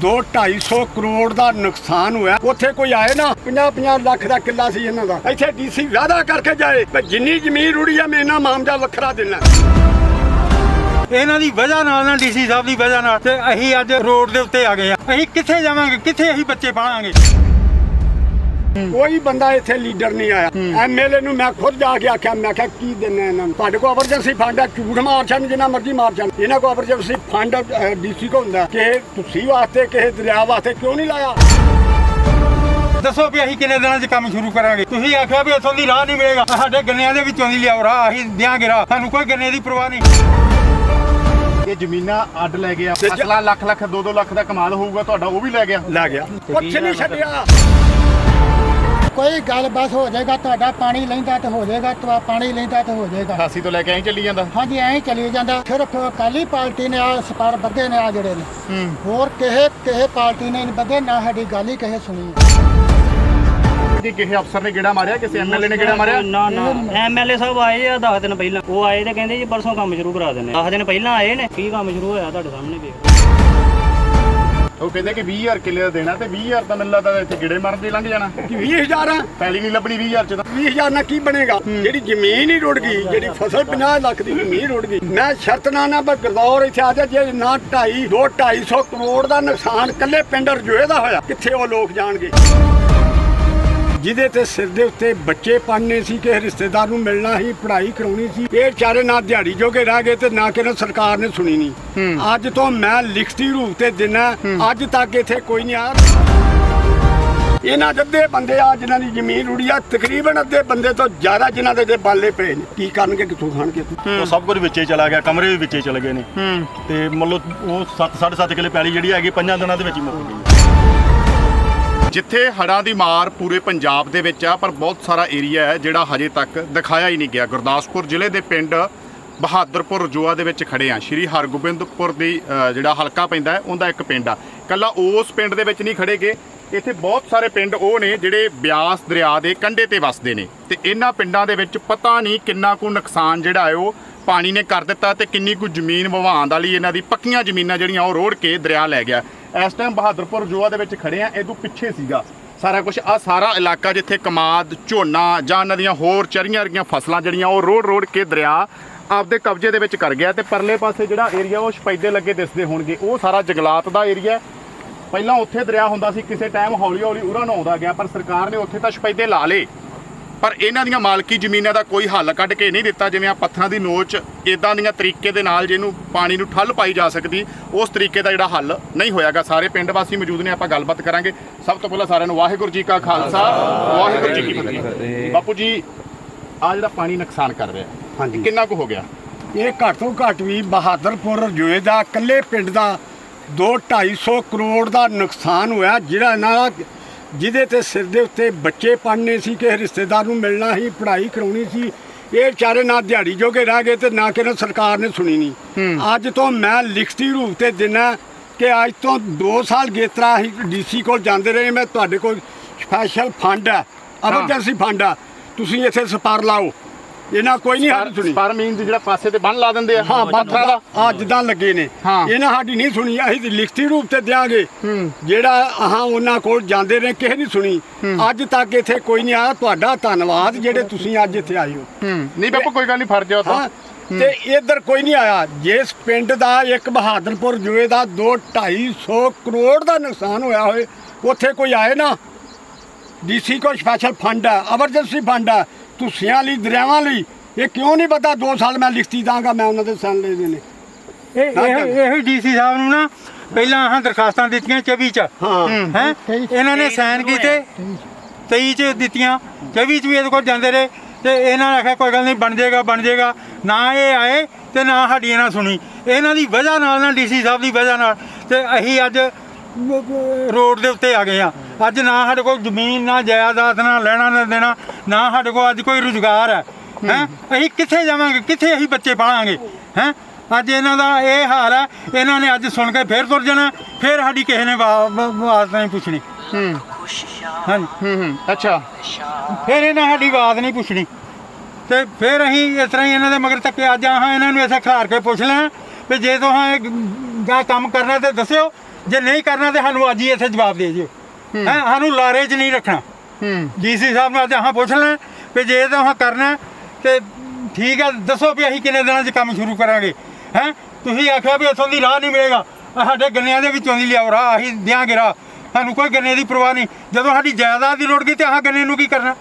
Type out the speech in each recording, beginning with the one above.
ਦੋ 250 ਕਰੋੜ ਦਾ ਨੁਕਸਾਨ ਹੋਇਆ। ਉੱਥੇ ਕੋਈ ਆਏ ਨਾ 50 50 ਲੱਖ ਦਾ ਕਿੱਲਾ ਸੀ ਇਹਨਾਂ ਦਾ। ਇੱਥੇ ਡੀਸੀ ਵਾਅਦਾ ਕਰਕੇ ਜਾਏ, ਵੀ ਜਿੰਨੀ ਜ਼ਮੀਨ ਰੁੜੀ ਆ, ਮੈਂ ਇਹਨਾਂ ਮਾਮਲਾ ਵੱਖਰਾ ਦੇਣਾ ਇਹਨਾਂ ਦੀ ਵਜ੍ਹਾ ਨਾਲ ਨਾ, ਡੀਸੀ ਸਾਹਿਬ ਦੀ ਵਜ੍ਹਾ ਨਾਲ ਤੇ ਅਸੀਂ ਅੱਜ ਰੋਡ ਦੇ ਉੱਤੇ ਆ ਗਏ ਆ। ਅਸੀਂ ਕਿੱਥੇ ਜਾਵਾਂਗੇ? ਕਿੱਥੇ ਅਸੀਂ ਬੱਚੇ ਪਾਲਾਂਗੇ? ਕੋਈ ਬੰਦਾ ਇੱਥੇ ਲੀਡਰ ਨਹੀਂ ਆਇਆ। ਐਮਐਲਏ ਨੂੰ ਮੈਂ ਖੁਦ ਜਾ ਕੇ ਆਖਿਆ ਮੈਂ ਕਿਹਾ ਕੀ ਦੇਣਾ ਇਹਨਾਂ ਨੂੰ? ਤੁਹਾਡੇ ਕੋਲ ਐਮਰਜੈਂਸੀ ਫੰਡ ਹੈ ਝੂਠ ਮਾਰ ਛੱਡ ਜਿੰਨਾ ਮਰਜ਼ੀ ਮਾਰ ਛੱਡ ਇਹਨਾਂ ਕੋਲ ਐਮਰਜੈਂਸੀ ਫੰਡ ਡੀਸੀ ਕੋ ਹੁੰਦਾ। ਕਿ ਤੁਸੀਂ ਵਾਸਤੇ ਕਿਸੇ ਦਰਿਆ ਵਾਸਤੇ ਕਿਉਂ ਨਹੀਂ ਲਾਇਆ? ਦੱਸੋ ਵੀ ਅਸੀਂ ਕਿੰਨੇ ਦਿਨਾਂ 'ਚ ਕੰਮ ਸ਼ੁਰੂ ਕਰਾਂਗੇ? ਤੁਸੀਂ ਆਖਿਆ ਵੀ ਇੱਥੋਂ ਦੀ ਰਾਹ ਨਹੀਂ ਮਿਲੇਗਾ। ਸਾਡੇ ਗੰਨਿਆਂ ਦੇ ਵਿੱਚੋਂ ਦੀ ਲਿਆਓ ਰਾਹ ਅਸੀਂ ਦਿਆਂਗੇ ਰਾਹ। ਸਾਨੂੰ ਕੋਈ ਗੰਨੇ ਦੀ ਪਰਵਾਹ ਨਹੀਂ। ਇਹ ਜ਼ਮੀਨਾਂ ਅੱਡ ਲੈ ਗਿਆ। ਫਸਲਾਂ ਲੱਖ ਲੱਖ 2-2 ਲੱਖ ਦਾ ਕਮਾਲ ਹੋਊਗਾ ਤੁਹਾਡਾ ਉਹ ਵੀ ਲੈ ਗਿਆ। ਲੈ ਗਿਆ। ਕੁਛ ਨਹੀਂ ਛੱਡਿਆ। ਕੋਈ ਗੱਲ ਬਸ ਹੋ ਜਾਏਗਾ ਤੁਹਾਡਾ ਪਾਣੀ ਲੈਂਦਾ ਤੇ ਹੋ ਜਾਏਗਾ ਤਵਾ ਪਾਣੀ ਲੈਂਦਾ ਤੇ ਹੋ ਜਾਏਗਾ। 88 ਤੋਂ ਲੈ ਕੇ ਐਂ ਚੱਲੀ ਜਾਂਦਾ? ਹਾਂਜੀ ਐਂ ਹੀ ਚੱਲੀ ਜਾਂਦਾ। ਸਿਰਫ ਅਕਾਲੀ ਪਾਰਟੀ ਨੇ ਆ ਸਪਾਰ ਬੱਦੇ ਨੇ ਆ ਜਿਹੜੇ ਨੇ। ਹੋਰ ਕਿਸੇ ਕਿਸੇ ਪਾਰਟੀ ਨੇ ਨਹੀਂ ਬੱਦੇ ਨਾ ਸਾਡੀ ਗੱਲ ਹੀ ਕਿਸੇ ਸੁਣੀ। ਕਿ ਕਿਸੇ ਅਫਸਰ ਨੇ ਗੇੜਾ ਮਾਰਿਆ ਕਿਸੇ ਐਮਐਲਏ ਨੇ ਗੇੜਾ ਮਾਰਿਆ? ਨਾ ਨਾ ਐਮਐਲਏ ਸਾਹਿਬ ਆਏ ਆ 10 ਦਿਨ ਪਹਿਲਾਂ। ਉਹ ਆਏ ਤੇ ਕਹਿੰਦੇ ਜੀ ਪਰਸੋਂ ਕੰਮ ਸ਼ੁਰੂ ਕਰਾ ਦਿੰਦੇ 10 ਦਿਨ ਪਹਿਲਾਂ ਆਏ ਨੇ। ਕੀ ਕੰਮ ਸ਼ੁਰੂ ਹੋਇਆ ਤੁਹਾਡੇ ਸਾਹਮਣੇ ਵੇਖ ਉਹ ਕਹਿੰਦੇ ਕਿ 20000 ਕਿੱਲੇ ਦਾ ਦੇਣਾ ਤੇ 20000 ਤਾਂ ਮੈਨੂੰ ਲੱਗਦਾ ਇੱਥੇ ਗੇੜੇ ਮਾਰਨ ਦੇ ਲੰਘ ਜਾਣਾ। ਕਿ 20000 ਆ? ਪੈਲੀ ਨਹੀਂ ਲੱਭਣੀ 20000 ਚ ਤਾਂ। 20000 ਨਾਲ ਕੀ ਬਣੇਗਾ? ਜਿਹੜੀ ਜ਼ਮੀਨ ਹੀ ਰੁੜ ਗਈ ਜਿਹੜੀ ਫਸਲ 50 ਲੱਖ ਦੀ ਜ਼ਮੀਨ ਰੁੜ ਗਈ। ਮੈਂ ਸ਼ਰਤ ਨਾ ਨਾ ਗਰਦੌਰ ਇੱਥੇ ਆ ਜਾ ਜੇ ਨਾ 2.5 ਦੋ 250 ਕਰੋੜ ਦਾ ਨੁਕਸਾਨ ਕੱਲੇ ਪਿੰਡ ਰਜੋਏ ਦਾ ਹੋਇਆ ਕਿੱਥੇ ਉਹ ਲੋਕ ਜਾਣਗੇ? ਜਿਹਦੇ ਤੇ ਸਿਰ ਦੇ ਉੱਤੇ ਬੱਚੇ ਪੜਨੇ ਸੀ ਕਿਸੇ ਰਿਸ਼ਤੇਦਾਰ ਨੂੰ ਮਿਲਣਾ ਸੀ ਪੜ੍ਹਾਈ ਕਰਾਉਣੀ ਸੀ ਇਹ ਵਿਚਾਰੇ ਨਾ ਦਿਹਾੜੀ ਜੋਗੇ ਰਹਿ ਗਏ ਤੇ ਨਾ ਕਿਸੇ ਸਰਕਾਰ ਨੇ ਸੁਣੀ ਨਹੀਂ ਅੱਜ ਤੋਂ ਮੈਂ ਲਿਖਤੀ ਰੂਪ ਤੇ ਦਿਨਾ ਅੱਜ ਤੱਕ ਇੱਥੇ ਕੋਈ ਨਹੀਂ ਆਇਆ। ਇਹਨਾਂ ਦੇ ਅੱਧੇ ਬੰਦੇ ਆ ਜਿਨ੍ਹਾਂ ਦੀ ਜ਼ਮੀਨ ਰੁੜੀ ਆ ਤਕਰੀਬਨ ਅੱਧੇ ਬੰਦੇ ਤੋਂ ਜ਼ਿਆਦਾ ਜਿਨ੍ਹਾਂ ਦੇ ਜੇ ਬਾਲੇ ਪਏ ਨੇ। ਕੀ ਕਰਨਗੇ ਕਿੱਥੋਂ ਖਾਣਗੇ? ਉਹ ਸਭ ਕੁਝ ਵਿੱਚੇ ਚਲਾ ਗਿਆ ਕਮਰੇ ਵੀ ਵਿੱਚੇ ਚਲੇ ਗਏ ਨੇ। ਤੇ ਮੰਨ ਲਓ ਉਹ 7 7.5 ਕਿਲੇ ਪੈਲੀ ਜਿਹੜੀ ਹੈਗੀ ਪੰਜਾਂ ਦਿਨਾਂ ਦੇ ਵਿੱਚ ਹੀ ਮੁੱਕ ਗਈ। ਜਿੱਥੇ ਹੜ੍ਹਾਂ ਦੀ ਮਾਰ ਪੂਰੇ ਪੰਜਾਬ ਦੇ ਵਿੱਚ ਆ, ਪਰ ਬਹੁਤ ਸਾਰਾ ਏਰੀਆ ਹੈ ਜਿਹੜਾ ਹਜੇ ਤੱਕ ਦਿਖਾਇਆ ਹੀ ਨਹੀਂ ਗਿਆ। ਗੁਰਦਾਸਪੁਰ ਜ਼ਿਲ੍ਹੇ ਦੇ ਪਿੰਡ ਬਹਾਦਰਪੁਰ ਰਜੋਆ ਦੇ ਵਿੱਚ ਖੜੇ ਆ। ਸ਼੍ਰੀ ਹਰਗੋਬਿੰਦਪੁਰ ਦੀ ਜਿਹੜਾ ਹਲਕਾ ਪੈਂਦਾ ਹੈ, ਉਹਦਾ ਇੱਕ ਪਿੰਡ ਆ। ਕੱਲਾ ਉਸ ਪਿੰਡ ਦੇ ਵਿੱਚ ਨਹੀਂ ਖੜੇਗੇ ਇੱਥੇ ਬਹੁਤ ਸਾਰੇ ਪਿੰਡ ਉਹ ਨੇ ਜਿਹੜੇ ਬਿਆਸ ਦਰਿਆ ਦੇ ਕੰਢੇ ਤੇ ਵਸਦੇ ਨੇ। ਤੇ ਇਹਨਾਂ ਪਿੰਡਾਂ ਦੇ ਵਿੱਚ ਪਤਾ ਨਹੀਂ ਕਿੰਨਾ ਕੁ ਨੁਕਸਾਨ ਜਿਹੜਾ ਹੈ ਉਹ ਪਾਣੀ ਨੇ ਕਰ ਦਿੱਤਾ ਤੇ ਕਿੰਨੀ ਕੁ ਜ਼ਮੀਨ ਵਹਾਉਣ ਵਾਲੀ ਇਹਨਾਂ ਦੀ ਪੱਕੀਆਂ ਜ਼ਮੀਨਾਂ ਜਿਹੜੀਆਂ ਉਹ ਰੋੜ ਕੇ ਦਰਿਆ ਲੈ ਗਿਆ। ਇਸ ਟਾਈਮ ਬਹਾਦਰਪੁਰ ਜੋਆ ਦੇ ਵਿੱਚ ਖੜੇ ਆ, ਇਹਦੋਂ ਪਿੱਛੇ ਸੀਗਾ। ਸਾਰਾ ਕੁਝ ਆ ਸਾਰਾ ਇਲਾਕਾ ਜਿੱਥੇ ਕਮਾਦ, ਝੋਨਾ ਜਾਂ ਇਹਨਾਂ ਦੀਆਂ ਹੋਰ ਚਰੀਆਂ ਵਰਗੀਆਂ ਫਸਲਾਂ ਜਿਹੜੀਆਂ, ਉਹ ਰੋੜ ਰੋੜ ਕੇ ਦਰਿਆ ਆਪਦੇ ਕਬਜ਼ੇ ਦੇ ਵਿੱਚ ਕਰ ਗਿਆ ਤੇ ਪਰਲੇ ਪਾਸੇ ਜਿਹੜਾ ਏਰੀਆ ਉਹ ਸਪੈਦੇ ਲੱਗੇ ਦਿਸਦੇ ਹੋਣਗੇ। ਉਹ ਸਾਰਾ ਜੰਗਲਾਤ ਦਾ ਏਰੀਆ ਪਹਿਲਾਂ ਉੱਥੇ ਦਰਿਆ ਹੁੰਦਾ ਸੀ, ਕਿਸੇ ਟਾਈਮ ਹੌਲੀ ਹੌਲੀ ਉਰਾਂ ਨੂੰ ਆਉਂਦਾ ਗਿਆ, ਪਰ ਸਰਕਾਰ ਨੇ ਉੱਥੇ ਤਾਂ ਸਪੈਦੇ ਲਾ ਲਏ। ਪਰ ਇਹਨਾਂ ਦੀਆਂ ਮਾਲਕੀ ਜ਼ਮੀਨਾਂ ਦਾ ਕੋਈ ਹੱਲ ਕੱਢ ਕੇ ਨਹੀਂ ਦਿੱਤਾ ਜਿਵੇਂ ਆ ਪੱਥਰਾਂ ਦੀ ਨੋਚ ਇਦਾਂ ਦੀਆਂ ਤਰੀਕੇ ਦੇ ਨਾਲ ਜਿਹਨੂੰ ਪਾਣੀ ਨੂੰ ਠੱਲ ਪਾਈ ਜਾ ਸਕਦੀ ਉਸ ਤਰੀਕੇ ਦਾ ਜਿਹੜਾ ਹੱਲ ਨਹੀਂ ਹੋਇਆਗਾ। ਸਾਰੇ ਪਿੰਡ ਵਾਸੀ ਮੌਜੂਦ ਨੇ ਆਪਾਂ ਗੱਲਬਾਤ ਕਰਾਂਗੇ। ਸਭ ਤੋਂ ਪਹਿਲਾਂ ਸਾਰਿਆਂ ਨੂੰ ਵਾਹਿਗੁਰੂ ਜੀ ਕਾ ਖਾਲਸਾ ਵਾਹਿਗੁਰੂ ਜੀ ਕੀ ਫਤਿਹ। ਬਾਪੂ ਜੀ ਆ ਜਿਹੜਾ ਪਾਣੀ ਨੁਕਸਾਨ ਕਰ ਰਿਹਾ ਹਾਂਜੀ। ਕਿੰਨਾ ਕੁ ਹੋ ਗਿਆ? ਇਹ ਘੱਟ ਘੱਟ ਵੀ ਬਹਾਦਰਪੁਰ ਰਜੋਏ ਦਾ ਇਕੱਲੇ ਪਿੰਡ ਦਾ ਦੋ 250 ਕਰੋੜ ਦਾ ਨੁਕਸਾਨ ਹੋਇਆ ਜਿਹੜਾ ਇਹਨਾਂ ਦਾ ਜਿਹਦੇ ਤੇ ਸਿਰ ਦੇ ਉੱਤੇ ਬੱਚੇ ਪੜਨੇ ਸੀ ਕਿਸੇ ਰਿਸ਼ਤੇਦਾਰ ਨੂੰ ਮਿਲਣਾ ਸੀ ਪੜ੍ਹਾਈ ਕਰਾਉਣੀ ਸੀ ਇਹ ਵਿਚਾਰੇ ਨਾ ਦਿਹਾੜੀ ਜੋਗੇ ਰਹਿ ਗਏ ਤੇ ਨਾ ਕਿਸੇ ਸਰਕਾਰ ਨੇ ਸੁਣੀ ਨਹੀਂ ਅੱਜ ਤੋਂ ਮੈਂ ਲਿਖਤੀ ਰੂਪ ਤੇ ਦਿਨਾ ਕਿ ਅੱਜ ਤੋਂ 2 ਸਾਲ ਗੇਤਰਾ ਅਸੀਂ ਡੀਸੀ ਕੋਲ ਜਾਂਦੇ ਰਹੇ ਮੈਂ ਤੁਹਾਡੇ ਕੋਲ ਸਪੈਸ਼ਲ ਫੰਡ ਹੈ। ਐਮਰਜੈਂਸੀ ਫੰਡ ਆ। ਤੁਸੀਂ ਇੱਥੇ ਸਪਾਰ ਲਾਓ। ਇਹਨਾਂ ਕੋਈ ਨਹੀਂ ਸਾਡੀ ਸੁਣੀ। ਪਰ ਮੀਨ ਜਿਹੜਾ ਪਾਸੇ ਤੇ ਬੰਨ ਲਾ ਦਿੰਦੇ ਆ। ਹਾਂ ਪੱਥਰਾਂ ਦਾ। ਆ ਜਿੱਦਾਂ ਲੱਗੇ ਨੇ। ਇਹਨਾਂ ਸਾਡੀ ਨਹੀਂ ਸੁਣੀ। ਅਸੀਂ ਤੇ ਲਿਖਤੀ ਰੂਪ ਤੇ ਦਿਆਂਗੇ। ਜਿਹੜਾ ਆਹਾਂ ਉਹਨਾਂ ਕੋਲ ਜਾਂਦੇ ਨੇ ਕਿਸੇ ਨਹੀਂ ਸੁਣੀ। ਅੱਜ ਤੱਕ ਇੱਥੇ ਕੋਈ ਨਹੀਂ ਆਇਆ। ਤੁਹਾਡਾ ਧੰਨਵਾਦ ਜਿਹੜੇ ਤੁਸੀਂ ਅੱਜ ਇੱਥੇ ਆਏ ਹੋ। ਨਹੀਂ ਬਾਪੂ ਕੋਈ ਗੱਲ ਨਹੀਂ ਫੜ ਜਾਓ ਤਾਂ। ਤੇ ਇੱਧਰ ਕੋਈ ਨਹੀਂ ਆਇਆ। ਜਿਸ ਪਿੰਡ ਦਾ ਇੱਕ ਬਹਾਦਰਪੁਰ ਜੋਏ ਦਾ 2 250 ਕਰੋੜ ਦਾ ਨੁਕਸਾਨ ਹੋਇਆ ਹੋਏ ਉੱਥੇ ਕੋਈ ਆਏ ਨਾ? ਡੀਸੀ ਕੋ ਸਪੈਸ਼ਲ ਫੰਡ ਹੈ ਐਮਰਜੈਂਸੀ ਫੰਡ ਹੈ ਤੁਸੀਆਂ ਲਈ ਦਰਿਆਵਾਂ ਲਈ ਇਹ ਕਿਉਂ ਨਹੀਂ ਪਤਾ? 2 ਸਾਲ ਮੈਂ ਲਿਖਤੀ ਦਾਂਗਾ ਮੈਂ ਉਹਨਾਂ ਦੇ ਸਾਈਨ ਲੈ ਦੇਣੇ। ਇਹ ਇਹ ਇਹੋ ਡੀਸੀ ਸਾਹਿਬ ਨੂੰ ਨਾ ਪਹਿਲਾਂ ਆਹ ਦਰਖਾਸਤਾਂ ਦਿੱਤੀਆਂ 24 ਚ। ਹਾਂ। ਹੈ ਇਹਨਾਂ ਨੇ ਸਾਈਨ ਕੀਤੇ 23 ਚ ਦਿੱਤੀਆਂ 24 ਚ ਵੀ ਇਹਦੇ ਕੋਲ ਜਾਂਦੇ ਰਹੇ ਤੇ ਇਹਨਾਂ ਨੇ ਆਖਿਆ ਕੋਈ ਗੱਲ ਨਹੀਂ ਬਣ ਜਾਏਗਾ ਬਣ ਜਾਏਗਾ। ਨਾ ਇਹ ਆਏ ਤੇ ਨਾ ਸਾਡੀ ਇਹਨਾਂ ਸੁਣੀ। ਇਹਨਾਂ ਦੀ ਵਜ੍ਹਾ ਨਾਲ ਨਾ ਡੀਸੀ ਸਾਹਿਬ ਦੀ ਵਜ੍ਹਾ ਨਾਲ ਤੇ ਅਸੀਂ ਅੱਜ ਰੋਡ ਦੇ ਉੱਤੇ ਆ ਗਏ ਆ। ਅੱਜ ਨਾ ਸਾਡੇ ਕੋਲ ਜ਼ਮੀਨ ਨਾ ਜਾਇਦਾਦ ਨਾ ਲੈਣਾ ਨਾ ਦੇਣਾ ਨਾ ਸਾਡੇ ਕੋਲ ਅੱਜ ਕੋਈ ਰੁਜ਼ਗਾਰ ਹੈ। ਹੈ? ਅਸੀਂ ਕਿੱਥੇ ਜਾਵਾਂਗੇ? ਕਿੱਥੇ ਅਸੀਂ ਬੱਚੇ ਪਾਲਾਂਗੇ? ਹੈ? ਅੱਜ ਇਹਨਾਂ ਦਾ ਇਹ ਹਾਲ ਹੈ ਇਹਨਾਂ ਨੇ ਅੱਜ ਸੁਣ ਕੇ ਫੇਰ ਤੁਰ ਜਾਣਾ ਫੇਰ ਸਾਡੀ ਕਿਸੇ ਨੇ ਆਵਾਜ਼ ਨਹੀਂ ਪੁੱਛਣੀ। ਹੂੰ। ਹਾਂਜੀ। ਹੂੰ ਹੂੰ। ਅੱਛਾ। ਫਿਰ ਇਹਨਾਂ ਸਾਡੀ ਆਵਾਜ਼ ਨਹੀਂ ਪੁੱਛਣੀ। ਤੇ ਫਿਰ ਅਸੀਂ ਇਸ ਤਰ੍ਹਾਂ ਹੀ ਇਹਨਾਂ ਦੇ ਮਗਰ ਤੱਕੇ ਅੱਜ ਆਹਾਂ ਇਹਨਾਂ ਨੂੰ ਇੱਥੇ ਖਿਲਾਰ ਕੇ ਪੁੱਛ ਲਿਆ ਵੀ ਜੇ ਤੁਸੀਂ ਇਹ ਕੰਮ ਕਰਨਾ ਤੇ ਦੱਸਿਓ ਜੇ ਨਹੀਂ ਕਰਨਾ ਤੇ ਸਾਨੂੰ ਅੱਜ ਹੀ ਇੱਥੇ ਜਵਾਬ ਦੇ ਜਿਓ ਹੈ। ਸਾਨੂੰ ਲਾਰੇ 'ਚ ਨਹੀਂ ਰੱਖਣਾ। ਹੂੰ। ਡੀਸੀ ਸਾਹਿਬ ਨੂੰ ਅੱਜ ਹਾਂ ਪੁੱਛ ਲੈ ਵੀ ਜੇ ਤਾਂ ਕਰਨਾ ਤੇ ਠੀਕ ਹੈ ਦੱਸੋ ਵੀ ਅਸੀਂ ਕਿੰਨੇ ਦਿਨਾਂ 'ਚ ਕੰਮ ਸ਼ੁਰੂ ਕਰਾਂਗੇ। ਹੈ ਤੁਸੀਂ ਆਖਿਆ ਵੀ ਇੱਥੋਂ ਦੀ ਰਾਹ ਨਹੀਂ ਮਿਲੇਗਾ। ਸਾਡੇ ਗੰਨਿਆਂ ਦੇ ਵਿੱਚੋਂ ਦੀ ਲਿਆਓ ਰਾਹ ਅਸੀਂ ਦਿਆਂਗੇ ਰਾਹ। ਸਾਨੂੰ ਕੋਈ ਗੰਨੇ ਦੀ ਪਰਵਾਹ ਨਹੀਂ। ਜਦੋਂ ਸਾਡੀ ਜਾਇਦਾਦ ਦੀ ਰੁੜ ਗਈ ਤੇ ਆਹ ਗੰਨੇ ਨੂੰ ਕੀ ਕਰਨਾ?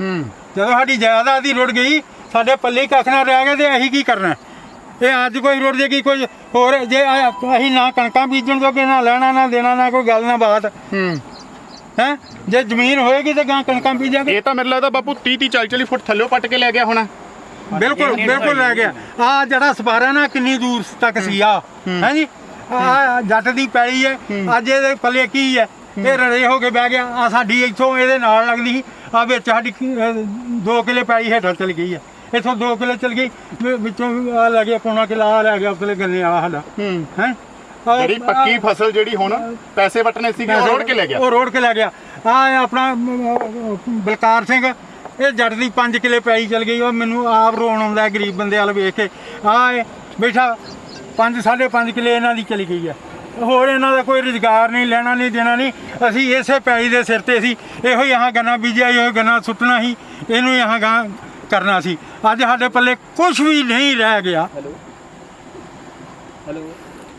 ਹੂੰ। ਜਦੋਂ ਸਾਡੀ ਜਾਇਦਾਦ ਦੀ ਰੁੜ ਗਈ ਸਾਡੇ ਪੱਲੇ ਕੱਖ ਨਾ ਰਹਿ ਗਿਆ ਤੇ ਅਸੀਂ ਕੀ ਕਰਨਾ? ਇਹ ਅੱਜ ਕੋਈ ਰੁੜ ਜੇਗੀ ਕੋਈ ਹੋਰ ਜੇ ਆ- ਅਸੀਂ ਨਾ ਕਣਕਾਂ ਬੀਜਣ ਜੋਗੇ ਨਾ ਲੈਣਾ ਨਾ ਦੇਣਾ ਨਾ ਕੋਈ ਗੱਲ ਨਾ ਬਾਤ। ਹੂੰ। ਹੈ? ਜੇ ਜ਼ਮੀਨ ਹੋਏਗੀ ਤੇ ਗਾਂ ਕਣਕਾਂ ਬੀਜਾਂਗੇ। ਇਹ ਤਾਂ ਮੈਨੂੰ ਲੱਗਦਾ ਬਾਪੂ 30 30 40 40 ਫੁੱਟ ਥੱਲੇ ਪੱਟ ਕੇ ਲੈ ਗਿਆ ਹੋਣਾ। ਬਿਲਕੁਲ ਬਿਲਕੁਲ ਲੈ ਗਿਆ। ਆ ਜਿਹੜਾ ਸਪਾਰਾ ਨਾ ਕਿੰਨੀ ਦੂਰ ਤੱਕ ਸੀ ਆ। ਹੈ। ਜੀ? ਆ ਜੱਟ ਦੀ ਪੈਲੀ ਹੈ। ਅੱਜ ਇਹਦੇ ਪੱਲੇ ਕੀ ਹੈ। ਇਹ ਰੜੇ ਹੋ ਕੇ ਬਹਿ ਗਿਆ। ਆ ਸਾਡੀ ਇੱਥੋਂ ਇਹਦੇ ਨਾਲ ਲੱਗਦੀ ਸੀ। ਆ ਵਿੱਚ ਸਾਡੀ 2 ਕਿਲੇ ਪੈਲੀ ਹੇਠਾਂ ਚਲ ਗਈ ਹੈ ਇੱਥੋਂ 2 ਕਿਲੇ ਚਲ ਗਈ ਵਿ- ਵਿੱਚੋਂ ਆ ਲੈ ਗਿਆ ਪੌਣਾ ਕਿਲਾ ਆ ਲੈ ਗਿਆ ਉਤਲੇ ਗੰਨੇ ਆ ਸਾਡਾ। ਹੂੰ। ਹੈ? ਜਿਹੜੀ ਪੱਕੀ ਫਸਲ ਜਿਹੜੀ ਹੁਣ ਪੈਸੇ ਵਟਨੇ ਸੀਗੇ ਉਹ ਰੋੜ ਕੇ ਲੈ ਗਿਆ। ਉਹ ਰੋੜ ਕੇ ਲੈ ਗਿਆ। ਆ ਆਪਣਾ ਬਲਕਾਰ ਸਿੰਘ ਇਹ ਜੱਟ ਦੀ 5 ਕਿਲੇ ਪੈਈ ਚਲ ਗਈ ਉਹ ਮੈਨੂੰ ਆਪ ਰੋਣ ਆਉਂਦਾ ਹੈ ਗਰੀਬ ਬੰਦੇ ਵਾਲ ਵੇਖ ਕੇ। ਆ ਬੈਠਾ 5 5.5 ਕਿਲੇ ਇਹਨਾਂ ਦੀ ਚਲੀ ਗਈ ਹੈ ਹੋਰ ਇਹਨਾਂ ਦਾ ਕੋਈ ਰੁਜ਼ਗਾਰ ਨਹੀਂ ਲੈਣਾ ਨਹੀਂ ਦੇਣਾ ਨਹੀਂ। ਅਸੀਂ ਇਸੇ ਪੈਈ ਦੇ ਸਿਰ ਤੇ ਸੀ ਇਹੋ ਹੀ ਆਹ ਗੰਨਾ ਬੀਜਿਆ ਇਹੋ ਹੀ ਗੰਨਾ ਸੁੱਟਣਾ ਸੀ ਇਹਨੂੰ ਆਹ ਗਾਂ ਕਰਨਾ ਸੀ। ਅੱਜ ਸਾਡੇ ਪੱਲੇ ਕੁਝ ਵੀ ਨਹੀਂ ਰਹਿ ਗਿਆ।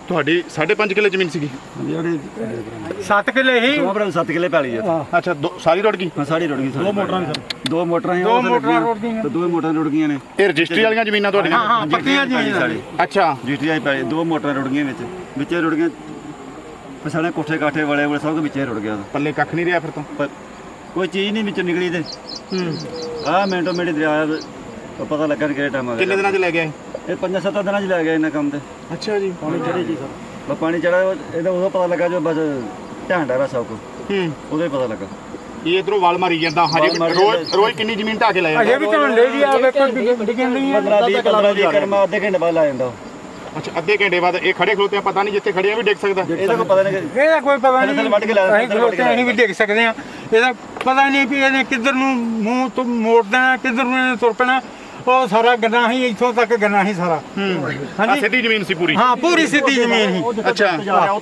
ਤੁਹਾਡੀ 5.5 ਕਿੱਲੇ ਜ਼ਮੀਨ ਸੀਗੀ। 7 ਕਿਲੇ ਹੀ ਆਪਣਾ 7 ਕਿਲੇ ਪੈਲੀ ਆ ਅੱਛਾ ਦੋ- ਸਾਰੀ ਰੁੜ ਗਈ? ਹਾਂ ਸਾਰੀ ਰੁੜ ਗਈ ਦੋ ਮੋਟਰਾਂ ਨੇ ਸਰ। ਦੋ ਮੋਟਰਾਂ ਸੀ ਦੋ ਮੋਟਰਾਂ ਰੁੜ ਗਈਆਂ। ਤੇ ਦੋ ਮੋਟਰਾਂ ਰੁੜ ਗਈਆਂ ਨੇ। ਇਹ ਰਜਿਸਟਰੀ ਵਾਲੀਆਂ ਜ਼ਮੀਨਾਂ ਤੁਹਾਡੀਆਂ? ਹਾਂ ਹਾਂ ਪੱਕੀਆਂ ਜ਼ਮੀਨਾਂ ਸਾਡੀ। ਅੱਛਾ। ਜੀਟੀ ਆਈ ਪੈਲੀ ਦੋ ਮੋਟਰਾਂ ਰੁੜ ਗਈਆਂ ਵਿੱਚ। ਵਿੱਚੇ ਰੁੜ ਗਈਆਂ। ਪਛਾਣੇ ਕੋਠੇ ਕਾਠੇ ਵਾਲੇ ਵਾਲੇ ਸਭ ਕੁਝ ਵਿੱਚੇ ਰੁੜ ਗਿਆ। ਪੱਲੇ ਕੱਖ ਨਹੀਂ ਰਿਹਾ ਫਿਰ ਤੋਂ? ਪਰ ਕੋਈ ਚੀਜ਼ ਨਹੀਂ ਵਿੱਚੋਂ ਨਿਕਲੀ ਤੇ। ਆ ਮਿੰਟੋ ਮਿੰਟ ਦਰਿਆ ਆ, ਉਹ ਪਤਾ ਲੱਗਾ ਕਿ ਕਿਹੜੇ ਟਾਈਮ ਆ ਕਿੰਨੇ ਗਿਆ ਦਿਨਾਂ 'ਚ ਲੈ ਗਿਆ ਇਹ? ਇਹ ਪੰਜਾਂ ਸੱਤਾਂ ਦਿਨਾਂ 'ਚ ਲੈ ਗਿਆ ਇਹਨਾਂ ਕੰਮ ਤੇ। ਅੱਛਾ ਜੀ। ਪਾਣੀ ਚੜੇ ਜੀ ਸਰ ਪਾਣੀ ਚੜਾ ਇਹਦਾ ਉਦੋਂ ਪਤਾ ਲੱਗਾ ਜੋ ਬਸ ਢਾਂਡਾ ਰਾ ਸਭ ਕੁਝ ਹੂੰ। ਉਦੋਂ ਹੀ ਪਤਾ ਲੱਗਾ। ਇਹ ਇਧਰੋਂ ਵਾਲ ਮਾਰੀ ਜਾਂਦਾ। ਹਜੇ ਮਾਰੀ ਰੋਜ਼। ਰੋਜ਼ ਕਿੰਨੀ ਜ਼ਮੀਨ ਢਾ ਕੇ ਲੈ ਅਜੇ ਜਾਂਦਾ ਵੀ ਝਾਂਡੇ ਦੀ ਆ ਵੇਖੋ ਡਿੱਗਣ ਨਹੀਂ 15 20 15 20 ਕਰਮਾ ਅੱਧੇ ਘੰਟੇ ਬਾਅਦ ਲਾ ਜਾਂਦਾ। ਅੱਛਾ ਅੱਧੇ ਘੰਟੇ ਬਾਅਦ ਇਹ ਖੜੇ ਖਲੋਤੇ ਆ ਪਤਾ ਨਹੀਂ ਜਿੱਥੇ ਖੜੇ ਆ ਵੀ ਡਿੱਗ ਸਕਦਾ। ਇਹਦਾ ਕੋਈ ਪਤਾ ਨਹੀਂ ਇਹਦਾ ਕੋਈ ਪਤਾ ਨਹੀਂ। ਵੱਢ ਕੇ ਲੈ ਅਸੀਂ ਖਲੋਤੇ ਅਸੀਂ ਵੀ ਦੇਖ ਸਕਦੇ ਆ। ਇਹਦਾ ਪਤਾ ਨਹੀਂ ਵੀ ਇਹਨੇ ਕਿੱਧਰ ਨੂੰ ਮੂੰਹ ਤੋਂ ਮੋੜ ਦੇਣਾ ਕਿੱਧਰ ਨੂੰ ਇਹਨੇ ਤੁਰ ਪੈਣਾ। ਉਹ ਸਾਰਾ ਗੰਨਾ ਹੀ ਇੱਥੋਂ ਤੱਕ ਗੰਨਾ ਹੀ ਸਾਰਾ। ਹਾਂਜੀ। ਸਿੱਧੀ ਜ਼ਮੀਨ ਸੀ ਪੂਰੀ। ਹਾਂ ਪੂਰੀ ਸਿੱਧੀ ਜ਼ਮੀਨ ਹੀ। ਅੱਛਾ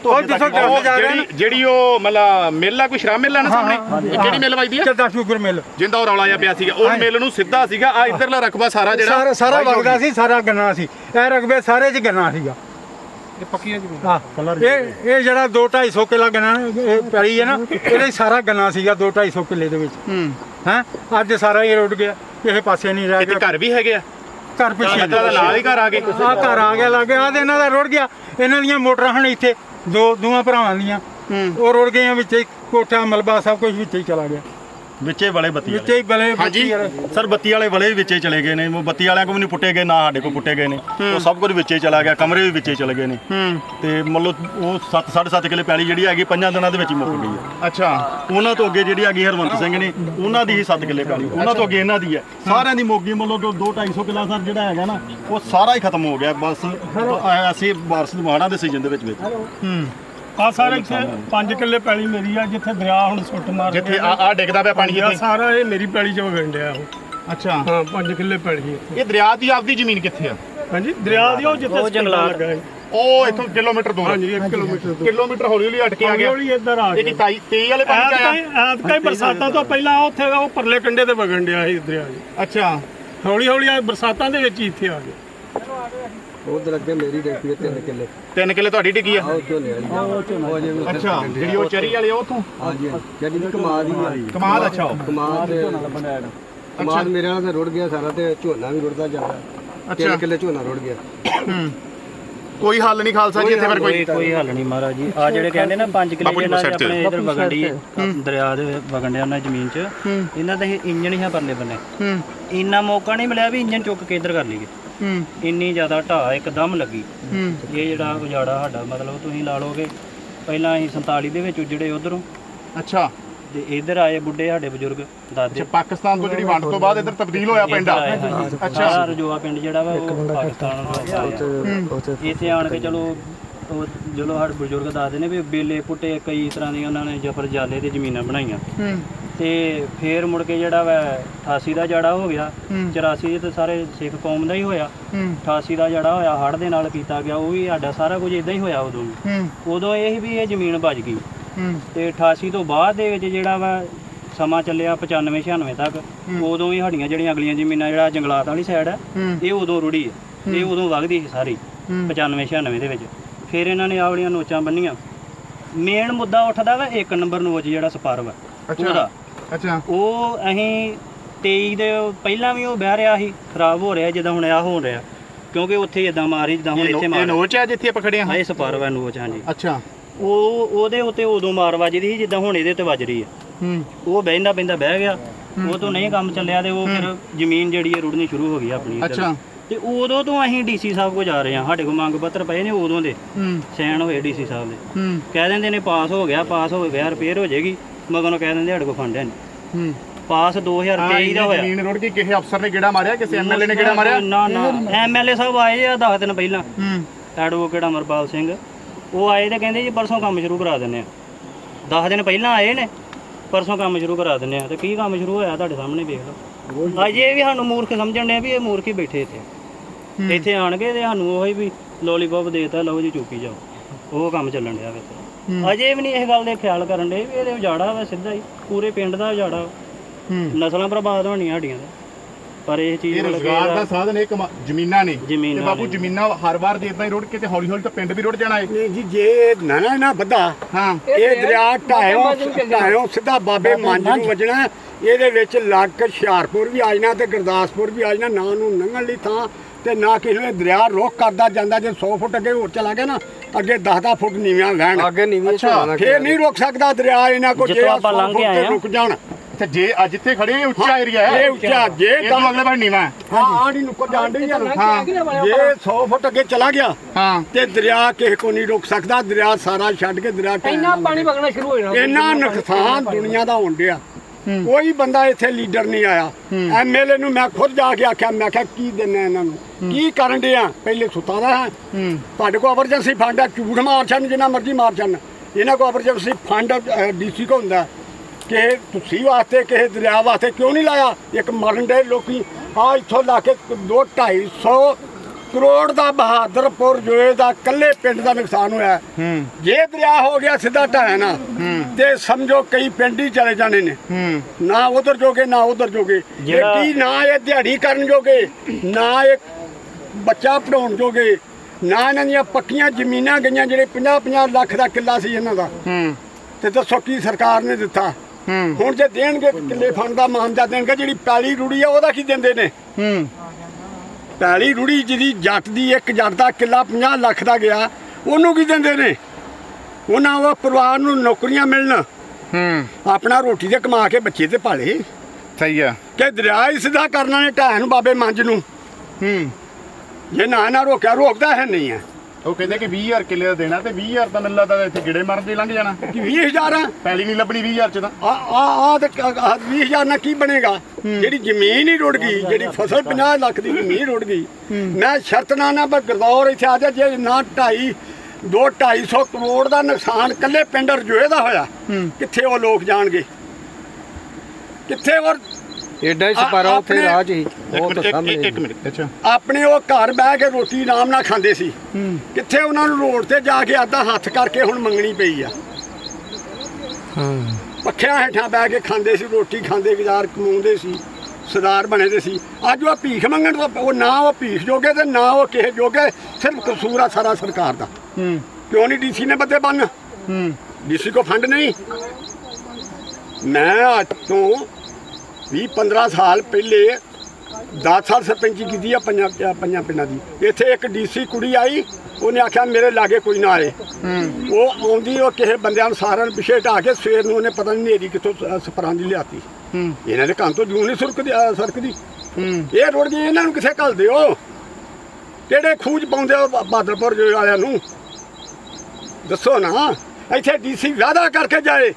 ਉਹ ਜਿੱਥੋਂ ਜਾ ਰਿਹਾ। ਜਿਹੜੀ ਜਿਹੜੀ ਉਹ ਮਤਲਬ ਮਿੱਲ ਕੋਈ ਸ਼ਰਾਬ ਮਿੱਲ ਨਾ ਸਾਹਮਣੇ? ਕਿਹੜੀ ਮਿੱਲ ਵੱਜਦੀ ਆ? Chadha sugar mill. ਜਿੰਦਾ ਉਹ ਰੌਲਾ ਜਿਹਾ ਪਿਆ ਸੀਗਾ। ਉਹ ਮਿੱਲ ਨੂੰ ਸਿੱਧਾ ਸੀਗਾ। ਆ ਇਧਰਲਾ ਰਕਬਾ ਸਾਰਾ ਜਿਹੜਾ ਸਾਰਾ ਹੋ ਵਗਦਾ। ਸੀ ਸਾਰਾ ਗੰਨਾ ਸੀ। ਇਹ ਰਕਬੇ ਸਾਰੇ 'ਚ ਗੰਨਾ ਸੀਗਾ। ਇਹ ਪੱਕੀਆਂ ਜ਼ਮੀਨ। ਇਹ ਇਹ ਜਿਹੜਾ 2 250 ਕਿੱਲਾ ਗੰਨਾ ਇਹ ਪੈਲੀ ਹੈ ਨਾ ਇਹਦੇ ਸਾਰਾ ਗੰਨਾ ਸੀਗਾ 2 250 ਕਿੱਲੇ ਦੇ ਵਿੱਚ। ਹੂੰ। ਹੈ? ਅੱਜ ਸਾਰਾ ਹੀ ਰੁੜ ਗਿਆ ਕਿਸੇ ਪਾਸੇ ਨਹੀਂ ਰਹਿ ਗਿਆ। ਘਰ ਵੀ ਹੈਗੇ ਆ? ਘਰ ਪਿੱਛੇ ਦਾ ਨਾਲ ਹੀ ਘਰ ਆ ਗਏ। ਆ ਘਰ ਆ ਗਿਆ ਲੱਗੇ ਆ ਤੇ ਇਹਨਾਂ ਦਾ ਰੁੜ ਗਿਆ। ਇਹਨਾਂ ਦੀਆਂ ਮੋਟਰਾਂ ਹਨ ਇੱਥੇ ਦੋ ਦੋਵਾਂ ਭਰਾਵਾਂ ਦੀਆਂ। ਉਹ ਰੁੜ ਗਈਆਂ ਵਿੱਚ ਹੀ ਕੋਠਾ ਮਲਬਾ ਸਭ ਕੁਝ ਵਿੱਚ ਹੀ ਚਲਾ ਗਿਆ। ਵਿੱਚੇ ਵਾਲੇ ਬੱਤੀ ਵਿੱਚ ਹੀ ਬਲੇ ਹਾਂਜੀ। ਸਰ ਬੱਤੀ ਵਾਲੇ ਵਲੇ ਵੀ ਵਿੱਚੇ ਚਲੇ ਗਏ ਨੇ। ਉਹ ਬੱਤੀ ਵਾਲਿਆਂ ਕੋਲ ਵੀ ਨਹੀਂ ਪੁੱਟੇ ਗਏ ਨਾ ਸਾਡੇ ਕੋਲ ਪੁੱਟੇ ਗਏ ਨੇ। ਉਹ ਸਭ ਕੁਝ ਵਿੱਚੇ ਚਲਾ ਗਿਆ ਕਮਰੇ ਵੀ ਵਿੱਚੇ ਚਲੇ ਗਏ ਨੇ। ਤੇ ਮਤਲਬ ਉਹ 7 7.5 ਕਿਲੇ ਪੈਲੀ ਜਿਹੜੀ ਹੈਗੀ ਪੰਜਾਂ ਦਿਨਾਂ ਦੇ ਵਿੱਚ ਹੀ ਮੁੱਕ ਗਈ ਹੈ। ਅੱਛਾ। ਉਹਨਾਂ ਤੋਂ ਅੱਗੇ ਜਿਹੜੀ ਹੈਗੀ ਹਰਵੰਤ ਸਿੰਘ ਨੇ ਉਹਨਾਂ ਦੀ ਹੀ 7 ਕਿੱਲੇ ਪੈਲੀ। ਉਹਨਾਂ ਤੋਂ ਅੱਗੇ ਇਹਨਾਂ ਦੀ ਹੈ। ਸਾਰਿਆਂ ਦੀ ਮੋਗੀ ਮਤਲਬ 2 250 ਕਿੱਲਾ ਸਰ ਜਿਹੜਾ ਹੈਗਾ ਨਾ ਉਹ ਸਾਰਾ ਹੀ ਖਤਮ ਹੋ ਗਿਆ। ਬਸ ਅਸੀਂ ਬਾਰਿਸ਼ ਦੀ ਮਾੜਾਂ ਦੇ ਸੀਜ਼ਨ ਦੇ ਵਿੱਚ ਵਿੱਚ ਆ ਸਾਰੇ ਇੱਥੇ 5 ਕਿੱਲੇ ਪੈਲੀ ਮੇਰੀ ਆ ਜਿੱਥੇ ਦਰਿਆ ਹੁਣ ਸੁੱਟ ਮਾਰ ਜਿੱਥੇ ਆ ਆ ਡਿੱਗਦਾ ਪਿਆ ਪਾਣੀ ਆ ਇੱਥੇ। ਸਾਰਾ ਇਹ ਮੇਰੀ ਪੈਲੀ ਚ ਵਗਣ ਡਿਆ ਉਹ। ਅੱਛਾ। ਹਾਂ 5 ਕਿੱਲੇ ਪੈਲੀ ਇੱਥੇ। ਇਹ ਦਰਿਆ ਦੀ ਆਪਦੀ ਜ਼ਮੀਨ ਕਿੱਥੇ ਆ? ਹਾਂਜੀ ਦਰਿਆ ਦੀ ਉਹ ਜਿੱਥੇ ਜੰਗਲਾਤ। ਲੱਗਾ ਹੈ। ਉਹ ਇੱਥੋਂ ਕਿਲੋਮੀਟਰ ਦੂਰ ਹਾਂਜੀ 1 ਕਿਲੋਮੀਟਰ ਤੋਂ ਕਿਲੋਮੀਟਰ ਹੌਲੀ ਹੌਲੀ ਅਟ ਕੇ ਆ ਹੌਲੀ ਗਿਆ। ਹੌਲੀ ਇੱਧਰ ਆ ਇਹ ਕੀ ਗਿਆ। 23 23 ਵਾਲੇ ਪਾਣੀ ਚ ਆਇਆ? ਐਤਕਾਂ ਹੀ ਬਰਸਾਤਾਂ ਤੋਂ ਪਹਿਲਾਂ ਉੱਥੇ ਉਹ ਪਰਲੇ ਕੰਡੇ ਤੇ ਵਗਣ ਡਿਆ ਸੀ ਦਰਿਆ ਜੀ। ਅੱਛਾ। ਹੌਲੀ ਹੌਲੀ ਆ ਬਰਸਾਤਾਂ ਦੇ ਵਿੱਚ ਹੀ ਇੱਥੇ ਆ ਗਿਆ। ਉਧਰ ਅੱਗੇ ਮੇਰੀ ਡੇਕੀ ਤਿੰਨ ਕਿੱਲੇ। ਤਿੰਨ ਕਿੱਲੇ ਤੁਹਾਡੀ ਡਿੱਗੀ ਆ? ਉਹ ਝੋਨੇ ਵਾਲੀ ਉਹ ਝੋਨਾ ਜੇ ਅੱਛਾ ਜਿਹੜੀ ਉਹ ਚਰੀ ਵਾਲੀ ਉਹ ਤੋਂ ਹਾਂਜੀ ਜਿਹੜੀ ਦੀ ਕਮਾਦ ਹੀ ਆ। ਕਮਾਲ ਅੱਛਾ। ਉਹ। ਕਮਾਦ ਤੇ ਕਮਾਦ ਮੇਰੇ ਨਾਲ ਤੇ ਰੁੜ ਗਿਆ ਸਾਰਾ ਤੇ ਝੋਨਾ ਵੀ ਰੁੜਦਾ ਜਾਂਦਾ। ਅੱਛਾ। ਤਿੰਨ ਕਿੱਲੇ ਝੋਨਾ ਰੁੜ ਗਿਆ। ਕੋਈ ਹੱਲ ਨਹੀਂ ਖਾਲਸਾ ਜੀ ਇੱਥੇ ਫਿਰ ਕੋਈ ਕੋਈ ਹੱਲ ਨਹੀਂ ਮਹਾਰਾਜ ਜੀ। ਆ ਜਿਹੜੇ ਕਹਿੰਦੇ ਨਾ 5 ਕਿਲੇ ਬਾਪੂ ਜੀ ਇਹਨਾਂ ਦੇ side ਤੇ। ਆਪਣੇ ਇਧਰ ਵਗਣ ਦੀ ਦਰਿਆ ਦੇ ਵਗਣ ਡਿਆ ਉਹਨਾਂ ਦੀ ਜ਼ਮੀਨ 'ਚ ਇਹਨਾਂ ਦਾ ਇੰਜਣ ਹੀ ਆ ਪਰਲੇ ਬੰਨੇ। ਇੰਨਾ ਮੌਕਾ ਨਹੀਂ ਮਿਲਿਆ ਵੀ ਇੰਜਣ ਚੁੱਕ ਕੇ ਇੱਧਰ ਕਰ ਲਈਏ। ਇੰਨੀ ਜ਼ਿਆਦਾ ਢਾਹ ਇੱਕਦਮ ਲੱਗੀ। ਇਹ ਜਿਹੜਾ ਉਜਾੜਾ ਸਾਡਾ ਮਤਲਬ ਤੁਸੀਂ ਲਾ ਲਓਗੇ ਪਹਿਲਾਂ ਅਸੀਂ 47 ਦੇ ਵਿੱਚ ਉਜੜੇ ਉਧਰੋਂ। ਅੱਛਾ। ਤੇ ਇੱਧਰ ਆਏ ਬੁੱਢੇ ਸਾਡੇ ਬਜ਼ੁਰਗ ਦਾਦੇ। ਅੱਛਾ ਪਾਕਿਸਤਾਨ ਤੋਂ ਜਿਹੜੀ ਵੰਡ ਤੋਂ ਬਾਅਦ ਇੱਧਰ ਤਬਦੀਲ ਹੋਇਆ ਪਿੰਡ ਆ। ਅੱਛਾ। ਰਜੋਆ ਪਿੰਡ ਜਿਹੜਾ ਵਾ ਉਹ ਪਾਕਿਸਤਾਨ ਦਾ ਇੱਥੇ ਆਣ ਕੇ ਚਲੋ ਉਹ ਜਦੋਂ ਸਾਡੇ ਬਜ਼ੁਰਗ ਦੱਸਦੇ ਨੇ ਵੀ ਬੇਲੇ ਪੁੱਟੇ ਕਈ ਤਰ੍ਹਾਂ ਦੀਆਂ ਉਹਨਾਂ ਨੇ ਜਫਰ ਜਾਲੇ ਤੇ ਜ਼ਮੀਨਾਂ ਬਣਾਈਆਂ। ਤੇ ਫੇਰ ਮੁੜ ਕੇ ਜਿਹੜਾ ਵਾ 88 ਦਾ ਜੜਾ ਹੋ ਗਿਆ 84 ਤੇ ਸਾਰੇ ਸਿੱਖ ਕੌਮ ਦਾ ਹੀ ਹੋਇਆ। 88 ਦਾ ਜੜਾ ਹੋਇਆ ਹੜ੍ਹ ਦੇ ਨਾਲ ਕੀਤਾ ਗਿਆ ਉਹ ਵੀ ਸਾਡਾ ਸਾਰਾ ਕੁਝ ਇਦਾਂ ਹੀ ਹੋਇਆ ਉਦੋਂ। ਉਦੋਂ ਇਹ ਵੀ ਇਹ ਜ਼ਮੀਨ ਬਚ ਗਈ। ਤੇ 88 ਤੋਂ ਬਾਅਦ ਦੇ ਵਿੱਚ ਜਿਹੜਾ ਵਾ ਸਮਾਂ ਚੱਲਿਆ 95 96 ਤੱਕ ਉਦੋਂ ਵੀ ਸਾਡੀਆਂ ਜਿਹੜੀਆਂ ਅਗਲੀਆਂ ਜ਼ਮੀਨਾਂ ਜਿਹੜਾ ਜੰਗਲਾਤ ਵਾਲੀ ਸਾਈਡ ਹੈ। ਇਹ ਉਦੋਂ ਰੁੜੀ ਹੈ। ਇਹ ਉਦੋਂ ਵਗਦੀ ਸੀ ਸਾਰੀ 95 96 ਦੇ ਵਿੱਚ। ਫਿਰ ਇਹਨਾਂ ਨੇ ਆਹ ਵਾਲੀਆਂ ਨੋਚਾਂ ਬੰਨੀਆਂ। ਮੇਨ ਮੁੱਦਾ ਉੱਠਦਾ ਵਾ ਇੱਕ ਨੰਬਰ ਨੋਚ ਜਿਹੜਾ ਸਪਾਰਵ ਹੈ ਉਹਦਾ। ਅੱਛਾ। ਉਹ ਅਸੀਂ 23 ਦੇ ਪਹਿਲਾਂ ਵੀ ਉਹ ਬਹਿ ਰਿਹਾ ਸੀ ਖਰਾਬ ਹੋ ਰਿਹਾ ਜਿੱਦਾਂ ਹੁਣ ਆ ਹੋ ਰਿਹਾ। ਕਿਉਂਕਿ ਉੱਥੇ ਇਦਾਂ ਮਾਰੀ ਜਿੱਦਾਂ ਹੁਣ ਇੱਥੇ ਇਹ ਮਾਰ ਨੋਚ ਹੈ ਜਿੱਥੇ ਆਪਾਂ ਖੜੇ ਹਾਂ? ਇਹ ਸਪਾਰਵ ਨੋਚ ਹਾਂਜੀ। ਅੱਛਾ। ਉਹ ਉਹਦੇ ਉੱਤੇ ਉਦੋਂ ਮਾਰ ਵੱਜਦੀ ਸੀ ਜਿੱਦਾਂ ਹੁਣ ਇਹਦੇ ਉੱਤੇ ਵੱਜ ਰਹੀ ਹੈ ਹੂੰ। ਉਹ ਬਹਿੰਦਾ ਬਹਿੰਦਾ ਬਹਿ ਗਿਆ। ਉਹ ਤੋਂ ਨਹੀਂ ਕੰਮ ਚੱਲਿਆ ਤੇ ਉਹ ਫਿਰ ਜ਼ਮੀਨ ਜਿਹੜੀ ਹੈ ਰੁੜਨੀ ਸ਼ੁਰੂ ਹੋ ਗਈ ਆਪਣੀ ਇੱਧਰ। ਅੱਛਾ। ਤੇ ਉਦੋਂ ਤੋਂ ਅਸੀਂ ਡੀਸੀ ਸਾਹਿਬ ਕੋ ਜਾ ਰਹੇ ਹਾਂ। ਸਾਡੇ ਕੋਲ ਮੰਗ ਪੱਤਰ ਪਏ ਨੇ ਉਦੋਂ ਦੇ। ਹੂੰ। ਸੈਨ ਹੋਏ ਡੀਸੀ ਸਾਹਿਬ ਦੇ। ਹੂੰ। ਕਹਿ ਦਿੰਦੇ ਨੇ ਪਾਸ ਹੋ ਗਿਆ ਪਾਸ ਹੋ ਗਿਆ ਰਿਪੇਅਰ ਹੋ ਜਾਏਗੀ। ਮਗਰੋਂ ਕਹਿ ਦਿੰਦੇ ਸਾਡੇ ਕੋਲ ਫੰਡ ਹੈ ਨਹੀਂ ਹੂੰ। ਪਾਸ 2023 ਦਾ ਹੋਇਆ। ਜ਼ਮੀਨ ਰੋੜ ਕੇ ਕਿਸੇ ਅਫਸਰ ਨੇ ਗੇੜਾ ਮਾਰਿਆ ਕਿਸੇ ਐਮਐਲਏ ਨੇ ਗੇੜਾ ਮਾਰਿਆ? ਨਾ ਨਾ ਐਮਐਲਏ ਸਾਹਿਬ ਆਏ ਆ 10 ਦਿਨ ਪਹਿਲਾਂ। ਹੂੰ। ਐਡਵੋਕੇਟ ਅਮਰਪਾਲ ਸਿੰਘ। ਉਹ ਆਏ ਤੇ ਕਹਿੰਦੇ ਜੀ ਪਰਸੋਂ ਕੰਮ ਸ਼ੁਰੂ ਕਰਾ ਦਿੰਦੇ ਆ। 10 ਦਿਨ ਪਹਿਲਾਂ ਆਏ ਨੇ ਪਰਸੋਂ ਕੰਮ ਸ਼ੁਰੂ ਕਰਾ ਦਿੰਦੇ ਆ। ਤੇ ਕੀ ਕੰਮ ਸ਼ੁਰੂ ਹੋਇਆ ਤੁਹਾਡੇ ਸਾਹਮਣੇ ਵੇਖ ਲਓ। ਅਜੇ ਇਹ ਵੀ ਸਾਨੂੰ ਮੂਰਖ ਸਮਝਣ ਦੇ ਵੀ ਇਹ ਮੂਰਖ ਹੀ ਬੈਠੇ ਇੱਥੇ। ਇੱਥੇ ਆਣਗੇ ਤੇ ਸਾਨੂੰ ਉਹੀ ਵੀ ਲੋਲੀਪੌਪ ਦੇਤਾ ਲਓ ਜੀ ਚੁੱਕੀ ਜਾਓ। ਉਹ ਕੰਮ ਚੱਲਣ ਡਿਆ ਵਿੱਚ। ਅਜੇ ਵੀ ਨਹੀਂ ਇਹ ਗੱਲ ਦੇ ਖਿਆਲ ਕਰਨ ਦੇ ਵੀ ਇਹਦੇ ਉਜਾੜਾ ਵਾ ਸਿੱਧਾ ਹੀ ਪੂਰੇ ਪਿੰਡ ਦਾ ਉਜਾੜਾ ਨਸਲਾਂ ਬਰਬਾਦ ਹੋਣੀਆਂ ਸਾਡੀਆਂ ਦਾ ਪਰ ਇਹ ਚੀਜ਼ ਇਹ ਰੋਜ਼ਗਾਰ ਦਾ ਸਾਧਨ ਇਹ ਕਮਾ- ਜ਼ਮੀਨਾਂ ਨੇ। ਜ਼ਮੀਨਾਂ ਤੇ ਬਾਪੂ। ਜ਼ਮੀਨਾਂ ਹਰ ਵਾਰ ਜੇ ਇਦਾਂ ਹੀ ਰੋੜ ਕੇ ਤੇ ਹੌਲੀ ਹੌਲੀ ਤਾਂ ਪਿੰਡ ਵੀ ਰੁੜ ਜਾਣਾ ਏ। ਨਹੀਂ ਜੀ ਜੇ ਨਾ ਨਾ ਨਾ ਵੱਧਾ। ਹਾਂ। ਇਹ ਦਰਿਆ ਢਾਇਓ ਢਾਇਓ ਸਿੱਧਾ ਬਾਬੇ ਮੰਜ ਨੂੰ ਵੱਜਣਾ ਇਹਦੇ ਵਿੱਚ ਲੱਗ ਹੁਸ਼ਿਆਰਪੁਰ ਵੀ ਆ ਜਾਣਾ ਤੇ ਗੁਰਦਾਸਪੁਰ ਵੀ ਆ ਜਾਣਾ। ਨਾ ਨੂੰ ਲੰਘਣ ਲਈ ਥਾਂ। ਤੇ ਨਾ ਕਿਸੇ ਵੇਲੇ ਦਰਿਆ ਰੁੱਖ ਕਰਦਾ ਜਾਂਦਾ ਜੇ 100 ਫੁੱਟ ਅੱਗੇ ਹੋਰ ਚਲਾ ਗਿਆ ਨਾ ਅੱਗੇ 10-10 ਫੁੱਟ ਨੀਵੀਆਂ ਵਹਿਣ ਅੱਗੇ ਨੀਵੀਂ ਝੋਨਾ ਫੇਰ ਨਹੀਂ ਰੁਕ ਸਕਦਾ ਦਰਿਆ ਇਹਨਾਂ ਕੋ ਜੇ ਆਪਾਂ 100 ਲੰਘ ਕੇ ਆਏ। ਰੁਕ ਜਾਣ। ਤੇ ਜੇ ਅੱਜ ਜਿੱਥੇ ਖੜੇ ਇਹ ਉੱਚਾ ਏਰੀਆ ਹੈ। ਇਹ ਉੱਚਾ ਜੇ ਤੋਂ ਅਗਲੇ ਪਾਸੇ ਨੀਵਾ ਹੈ। ਹਾਂ ਆੜੀ ਨੁੱਕਰ ਜਾਣ ਡਈ ਆ। ਨਾ। ਹਾਂ ਜੇ 100 ਫੁੱਟ ਅੱਗੇ ਚਲਾ ਗਿਆ ਹਾਂ। ਤੇ ਦਰਿਆ ਕਿਸੇ ਕੋ ਨਹੀਂ ਰੁਕ ਸਕਦਾ ਦਰਿਆ ਸਾਰਾ ਛੱਡ ਕੇ ਦਰਿਆ ਇੰਨਾ ਪਾਣੀ ਵਗਣਾ ਸ਼ੁਰੂ ਹੋ ਜਾਣਾ। ਇੰਨਾ ਨੁਕਸਾਨ ਦੁਨੀਆ ਦਾ ਹੋਣ ਡਿਆ। ਕੋਈ ਬੰਦਾ ਇੱਥੇ ਲੀਡਰ ਨਹੀਂ ਆਇਆ। ਐਮਐਲਏ ਨੂੰ ਮੈਂ ਖੁਦ ਜਾ ਕੇ ਆਖਿਆ ਮੈਂ ਕਿਹਾ ਕੀ ਦੇਣਾ ਇਹਨਾਂ ਨੂੰ? ਕੀ ਕਰਨ ਡਿਆ ਪਹਿਲੇ ਸੁੱਤਾ ਦਾ ਹੈ। ਤੁਹਾਡੇ ਕੋਲ ਐਮਰਜੈਂਸੀ ਫੰਡ ਆ ਝੂਠ ਮਾਰ ਛੱਡ ਜਿੰਨਾ ਮਰਜ਼ੀ ਮਾਰ ਛੱਡ। ਇਹਨਾਂ ਕੋਲ ਐਮਰਜੈਂਸੀ ਫੰਡ ਡੀਸੀ ਕੋ ਹੁੰਦਾ। ਕਿ ਤੁਸੀਂ ਵਾਸਤੇ ਕਿਸੇ ਦਰਿਆ ਵਾਸਤੇ ਕਿਉਂ ਨਹੀਂ ਲਾਇਆ? ਇੱਕ ਮਰਨ ਦੇ ਲੋਕੀ। ਆ ਇੱਥੋਂ ਲਾ ਕੇ 2 250 ਕਰੋੜ ਦਾ ਬਹਾਦਰਪੁਰ ਜੋਏ ਦਾ ਕੱਲੇ ਪਿੰਡ ਦਾ ਨੁਕਸਾਨ ਹੋਇਆ। ਜੇ ਦਰਿਆ ਹੋ ਗਿਆ ਸਿੱਧਾ ਢਾਇਆ ਨਾ। ਤੇ ਸਮਝੋ ਕਈ ਪਿੰਡ ਹੀ ਚਲੇ ਜਾਣੇ ਨੇ। ਨਾ ਉਧਰ ਜੋਗੇ ਨਾ ਉਧਰ ਜੋਗੇ। ਏਡੀ ਨਾ ਇਹ ਦਿਹਾੜੀ ਕਰਨ ਜੋਗੇ ਨਾ ਇਹ ਬੱਚਾ ਪੜਾਉਣ ਜੋਗੇ ਨਾ ਇਹਨਾਂ ਦੀਆਂ ਪੱਕੀਆਂ ਜ਼ਮੀਨਾਂ ਗਈਆਂ ਜਿਹੜੇ 50 50 ਲੱਖ ਦਾ ਕਿੱਲਾ ਸੀ ਇਹਨਾਂ ਦਾ। ਤੇ ਦੱਸੋ ਕੀ ਸਰਕਾਰ ਨੇ ਦਿੱਤਾ? ਹੁਣ ਜੇ ਦੇਣਗੇ ਕਿੱਲੇ ਫੰਡ ਦਾ ਮਾਮਜਾ ਦੇਣਗੇ ਜਿਹੜੀ ਪੈਲੀ ਰੁੜੀ ਆ ਉਹਦਾ ਕੀ ਦਿੰਦੇ ਨੇ? ਪੈਲੀ ਰੁੜੀ ਜਿਹਦੀ ਜੱਟ ਦੀ ਇੱਕ ਜੱਟ ਦਾ ਕਿੱਲਾ 50 ਲੱਖ ਦਾ ਗਿਆ ਉਹਨੂੰ ਕੀ ਦਿੰਦੇ ਨੇ? ਉਹਨਾਂ ਉਹ ਪਰਿਵਾਰ ਨੂੰ ਨੌਕਰੀਆਂ ਮਿਲਣ। ਹੂੰ। ਆਪਣਾ ਰੋਟੀ ਤੇ ਕਮਾ ਕੇ ਬੱਚੇ ਤੇ ਪਾਲੇ ਸਹੀ ਆ। ਕਿ ਦਰਿਆ ਹੀ ਸਿੱਧਾ ਕਰਨਾ ਨੇ ਢਾਹ ਨੂੰ ਬਾਬੇ ਮੰਜ ਨੂੰ। ਹੂੰ। ਜੇ ਨਾ ਨਾ ਰੋਕਿਆ ਰੋਕਦਾ ਹੈ ਨਹੀਂ ਹੈ ਉਹ ਕਹਿੰਦੇ ਕਿ 20000 ਕਿੱਲੇ ਦਾ ਦੇਣਾ ਤੇ 20000 ਤਾਂ ਮੈਨੂੰ ਲੱਗਦਾ ਇੱਥੇ ਗਿੜੇ ਮਾਰਨ ਦੇ ਲੰਘ ਜਾਣਾ। ਕਿ 20000 ਆ ਪੈਲੀ ਨਹੀਂ ਲੱਭਣੀ 20000 ਚ ਤਾਂ। ਆ ਆ ਆ ਤੇ 20000 ਨਾਲ ਕੀ ਬਣੇਗਾ? ਜਿਹੜੀ ਜ਼ਮੀਨ ਹੀ ਰੁੜ ਗਈ ਜਿਹੜੀ ਫਸਲ 50 ਲੱਖ ਦੀ ਜ਼ਮੀਨ ਰੁੜ ਗਈ। ਮੈਂ ਸ਼ਰਤ ਨਾ ਨਾ ਪਰ ਗਰਦੌਰ ਇੱਥੇ ਆ ਜਾ ਜੇ ਨਾ ਢਾਈ ਦੋ 250 ਕਰੋੜ ਦਾ ਨੁਕਸਾਨ ਕੱਲੇ ਪਿੰਡ ਰਜੋਏ ਦਾ ਹੋਇਆ ਕਿੱਥੇ ਉਹ ਲੋਕ ਜਾਣਗੇ? ਕਿੱਥੇ ਔਰ ਏਡਾ ਹੀ ਸਪਾਰਾ ਉੱਥੇ 'ਚ ਹੀ ਉਹ ਤਾਂ ਸਾਹਮਣੇ ਇੱਕ ਮਿੰਟ। ਅੱਛਾ। ਆਪਣੇ ਉਹ ਘਰ ਬਹਿ ਕੇ ਰੋਟੀ ਆਰਾਮ ਨਾਲ ਖਾਂਦੇ ਸੀ। ਕਿੱਥੇ ਉਹਨਾਂ ਨੂੰ ਰੋਡ ਤੇ ਜਾ ਕੇ ਅੱਧਾ ਹੱਥ ਕਰਕੇ ਹੁਣ ਮੰਗਣੀ ਪਈ ਆ। ਪੱਖਿਆਂ ਹੇਠਾਂ ਬਹਿ ਕੇ ਖਾਂਦੇ ਸੀ ਰੋਟੀ ਖਾਂਦੇ ਗੁਜ਼ਾਰ ਕਮਾਉਂਦੇ ਸੀ ਸਰਦਾਰ ਬਣੇ ਦੇ ਸੀ। ਅੱਜ ਉਹ ਭੀਖ ਮੰਗਣ ਤੋਂ ਉਹ ਨਾ ਉਹ ਭੀਖ ਜੋਗੇ ਤੇ ਨਾ ਉਹ ਕਿਸੇ ਜੋਗੇ ਸਿਰਫ ਕਸੂਰ ਆ ਸਾਰਾ ਸਰਕਾਰ ਦਾ। ਕਿਉਂ ਨਹੀਂ ਡੀਸੀ ਨੇ ਬੱਦੇ ਬੰਨ? ਡੀਸੀ ਕੋ ਫੰਡ ਨਹੀਂ? ਮੈਂ ਅੱਜ ਤੋਂ 20 15 ਸਾਲ ਪਹਿਲੇ 10 ਸਾਲ ਸਰਪੰਚੀ ਕੀਤੀ ਆ ਪੰਜਾਂ ਪੰਜਾਂ ਪਿੰਡਾਂ ਦੀ। ਇੱਥੇ ਇੱਕ ਡੀਸੀ ਕੁੜੀ ਆਈ ਉਹਨੇ ਆਖਿਆ ਮੇਰੇ ਲਾਗੇ ਕੋਈ ਨਾ ਆਏ। ਉਹ ਆਉਂਦੀ ਉਹ ਕਿਸੇ ਬੰਦਿਆਂ ਨੂੰ ਸਾਰਿਆਂ ਨੂੰ ਪਿਛੇ ਢਾ ਕੇ ਸਵੇਰ ਨੂੰ ਉਹਨੇ ਪਤਾ ਨਹੀਂ ਨੇਰੀ ਕਿੱਥੋਂ ਦੀ ਲਿਆਤੀ। ਇਹਨਾਂ ਦੇ ਕੰਨ ਤੋਂ ਜੂੰ ਨਹੀਂ ਸੁਰਕਦੀ ਅ, ਸਰਕਦੀ ਇਹ ਰੁੜ ਗਈ ਇਹਨਾਂ ਨੂੰ ਕਿੱਥੇ ਘੱਲ ਦਿਓ ਕਿਹੜੇ ਖੂਜ ਪਾਉਂਦੇ ਹੋ ਬਾਦਲਪੁਰ ਜੋ ਵਾਲਿਆਂ ਨੂੰ? ਦੱਸੋ ਨਾ। ਇੱਥੇ ਡੀਸੀ ਵਾਅਦਾ ਕਰਕੇ ਜਾਏ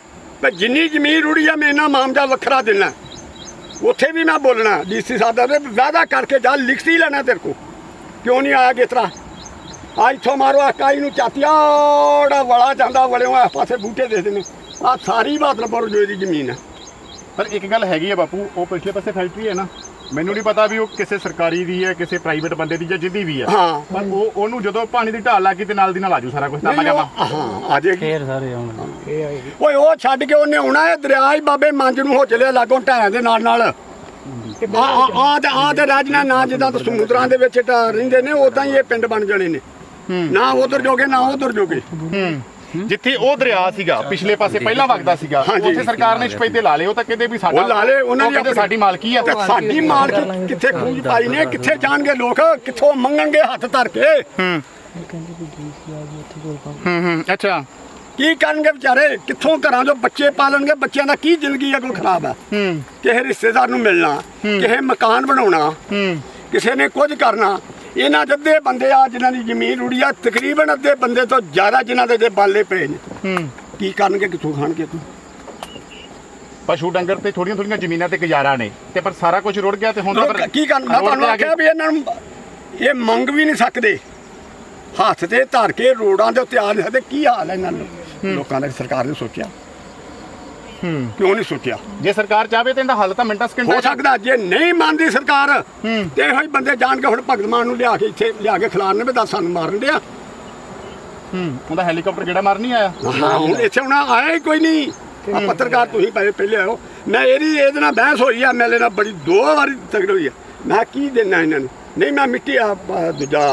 ਕਿ ਜਿੰਨੀ ਜ਼ਮੀਨ ਰੁੜੀ ਆ ਮੈਂ ਇਹਨਾਂ ਮਾਮਲਾ ਵੱਖਰਾ ਦੇਣਾ ਉੱਥੇ ਵੀ ਮੈਂ ਬੋਲਣਾ, ਡੀਸੀ ਸਾਹਿਬ ਦਾ ਵੀ ਵਾਅਦਾ ਕਰਕੇ ਜਾ ਲਿਖਤੀ ਲੈਣਾ ਤੇਰੇ ਕੋ ਕਿਉਂ ਨਹੀਂ ਆਇਆ ਕਿਸ ਤਰ੍ਹਾਂ? ਆ ਇੱਥੋਂ ਮਾਰੋ ਆ ਕਾਈ ਨੂੰ ਚਾਤੀਆੜਾ ਵੜਾ ਜਾਂਦਾ ਵੜਿਓ ਆ ਪਾਸੇ ਬੂਟੇ ਦੇ ਨੇ। ਆ ਸਾਰੀ ਬਾਦਲਪੁਰ ਜੋ ਦੀ ਜ਼ਮੀਨ ਹੈ। ਪਰ ਇੱਕ ਗੱਲ ਹੈਗੀ ਆ ਬਾਪੂ, ਉਹ ਪਿਛਲੇ ਪਾਸੇ ਫੈਕਟਰੀ ਹੈ ਨਾ। ਮੈਨੂੰ ਨਹੀਂ ਪਤਾ ਵੀ ਉਹ ਕਿਸੇ ਸਰਕਾਰੀ ਦੀ ਹੈ ਕਿਸੇ ਪ੍ਰਾਈਵੇਟ ਬੰਦੇ ਦੀ ਜਾਂ ਜਿੱਦੀ ਵੀ ਹੈ। ਹਾਂ। ਪਰ ਉਹ ਉਹਨੂੰ ਜਦੋਂ ਪਾਣੀ ਦੀ ਢਾਲ ਲੱਗੀ ਤੇ ਨਾਲ ਦੀ ਨਾਲ ਆਜੂ ਸਾਰਾ ਕੁਝ ਤਾਂ ਜਮਾ ਉਹ- ਹਾਂ ਆ ਜਾਏਗੀ। ਫੇਰ ਸਾਰੇ ਆਉਣਗੇ। ਓਏ ਉਹ ਛੱਡ ਕੇ ਉਹਨੇ ਆਉਣਾ ਇਹ ਦਰਿਆ ਹੀ ਬਾਬੇ ਮੰਜ ਨੂੰ ਹੋ ਚਲਿਆ ਲਾਗੋਂ ਢਾਇਆਂ ਦੇ ਨਾਲ ਨਾਲ। ਆ ਆ ਆ ਤੇ ਆ ਤੇ ਰਾਜਨਾ ਨਾ ਜਿੱਦਾਂ ਤਾਂ ਸਮੁੰਦਰਾਂ ਦੇ ਵਿੱਚ ਢਾਹ ਰਹਿੰਦੇ ਨੇ ਉਦਾਂ ਹੀ ਇਹ ਪਿੰਡ ਬਣ ਜਾਣੇ ਨੇ। ਨਾ ਉਧਰ ਜੋਗੇ ਨਾ ਉਧਰ ਜੋਗੇ। ਜਿੱਥੇ ਉਹ ਦਰਿਆ ਸੀਗਾ ਪਿਛਲੇ ਪਾਸੇ ਪਹਿਲਾਂ ਵਗਦਾ ਸੀਗਾ। ਉੱਥੇ ਸਰਕਾਰ ਨੇ ਸਪੈਦੇ ਲਾ ਲਏ ਉਹ ਤਾਂ ਕਹਿੰਦੇ ਵੀ ਸਾਡਾ ਉਹ ਲਾ ਲਏ, ਉਹਨਾਂ ਉਹ ਦੀ ਕਹਿੰਦੇ ਆਪਣੀ- ਸਾਡੀ ਮਾਲਕੀ ਆ। ਤੇ ਸਾਡੀ ਮਾਲਕ ਕਿੱਥੇ ਖੂਜ ਪਾਈ ਨੇ ਕਿੱਥੇ ਜਾਣਗੇ ਲੋਕ ਕਿੱਥੋਂ ਮੰਗਣਗੇ ਹੱਥ ਧਰ ਕੇ? ਹੂੰ। ਹੂੰ ਅੱਛਾ। ਕੀ ਕਰਨਗੇ ਵਿਚਾਰੇ? ਕਿੱਥੋਂ ਘਰਾਂ ਚੋਂ ਬੱਚੇ ਪਾਲਣਗੇ? ਬੱਚਿਆਂ ਦਾ ਕੀ ਜ਼ਿੰਦਗੀ ਅਗਲ ਖਰਾਬ ਹੂੰ। ਕਿਸੇ ਰਿਸ਼ਤੇਦਾਰ ਨੂੰ ਮਿਲਣਾ ਕਿਸੇ ਮਕਾਨ ਬਣਾਉਣਾ ਹੂੰ। ਕਿਸੇ ਨੇ ਕੁਝ ਕਰਨਾ ਇਹਨਾਂ ਅੱਧੇ ਬੰਦੇ ਆ ਜਿਨ੍ਹਾਂ ਦੀ ਜ਼ਮੀਨ ਰੁੜੀ ਆ ਤਕਰੀਬਨ ਅੱਧੇ ਬੰਦੇ ਤੋਂ ਜ਼ਿਆਦਾ ਜਿਨ੍ਹਾਂ ਦੇ ਬਾਲੇ ਪਏ ਨੇ। ਹੂੰ। ਕੀ ਕਰਨਗੇ ਕਿੱਥੋਂ ਖਾਣਗੇ ਤੂੰ ਪਸ਼ੂ ਡੰਗਰ ਤੇ ਥੋੜੀਆਂ ਥੋੜੀਆਂ ਜ਼ਮੀਨਾਂ ਤੇ ਗੁਜ਼ਾਰਾ ਨੇ ਤੇ ਪਰ ਸਾਰਾ ਕੁਝ ਰੁੜ ਗਿਆ ਤੇ ਹੁਣ ਤਾਂ ਫਿਰ ਕੀ ਕਰਨ? ਮੈਂ ਰੋਡ ਤੇ ਤੁਹਾਨੂੰ ਆ। ਆਖਿਆ ਵੀ ਇਹਨਾਂ ਨੂੰ ਇਹ ਮੰਗ ਵੀ ਨਹੀਂ ਸਕਦੇ। ਹੱਥ ਤੇ ਧਰ ਕੇ ਰੋਡਾਂ ਦੇ ਉੱਤੇ ਆ ਨਹੀਂ ਸਕਦੇ ਕੀ ਹਾਲ ਹੈ ਇਹਨਾਂ ਨੂੰ? ਲੋਕਾਂ ਨੇ ਸਰਕਾਰ ਨੇ ਸੋਚਿਆ। ਕਿਉਂ ਨਹੀਂ ਸੋਚਿਆ? ਜੇ ਸਰਕਾਰ ਚਾਹਵੇ ਤਾਂ ਇਹਦਾ ਹੱਲ ਤਾਂ ਮਿੰਟਾਂ ਸਕਿੰਟਾਂ ਹੋ 'ਚ ਸਕਦਾ ਜੇ ਨਹੀਂ ਮੰਨਦੀ ਸਰਕਾਰ ਤੇ ਇਹੋ ਹੀ ਬੰਦੇ ਜਾਣ ਕੇ ਹੁਣ ਭਗਤ ਮਾਨ ਨੂੰ ਲਿਆ ਕੇ ਇੱਥੇ ਲਿਆ ਕੇ ਖਿਲਾਰਨੇ ਵੀ ਦੱਸ ਸਾਨੂੰ ਮਾਰਨ ਡਿਆ। ਹੂੰ ਉਹਦਾ ਹੈਲੀਕਾਪਟਰ ਜਿਹੜਾ ਮਾਰ ਨਹੀਂ ਆਇਆ। ਹਾਂ ਹੁਣ ਇੱਥੇ ਹੁਣ ਆਇਆ ਹੀ ਕੋਈ ਨਹੀਂ। ਆ ਪੱਤਰਕਾਰ ਤੁਸੀਂ ਪਹਿਲੇ ਪਹਿਲੇ ਆਓ ਮੈਂ ਇਹਦੀ ਇਹਦੇ ਨਾਲ ਬਹਿਸ ਹੋਈ ਆ ਮੇਲੇ ਨਾਲ ਬੜੀ ਦੋ ਵਾਰੀ ਤਗੜ ਹੋਈ ਆ। ਮੈਂ ਕਿਹਾ ਕੀ ਦੇਣਾ ਇਹਨਾਂ ਨੂੰ? ਨਹੀਂ ਮੈਂ ਮਿੱਟੀ ਆ ਆ ਦੂਜਾ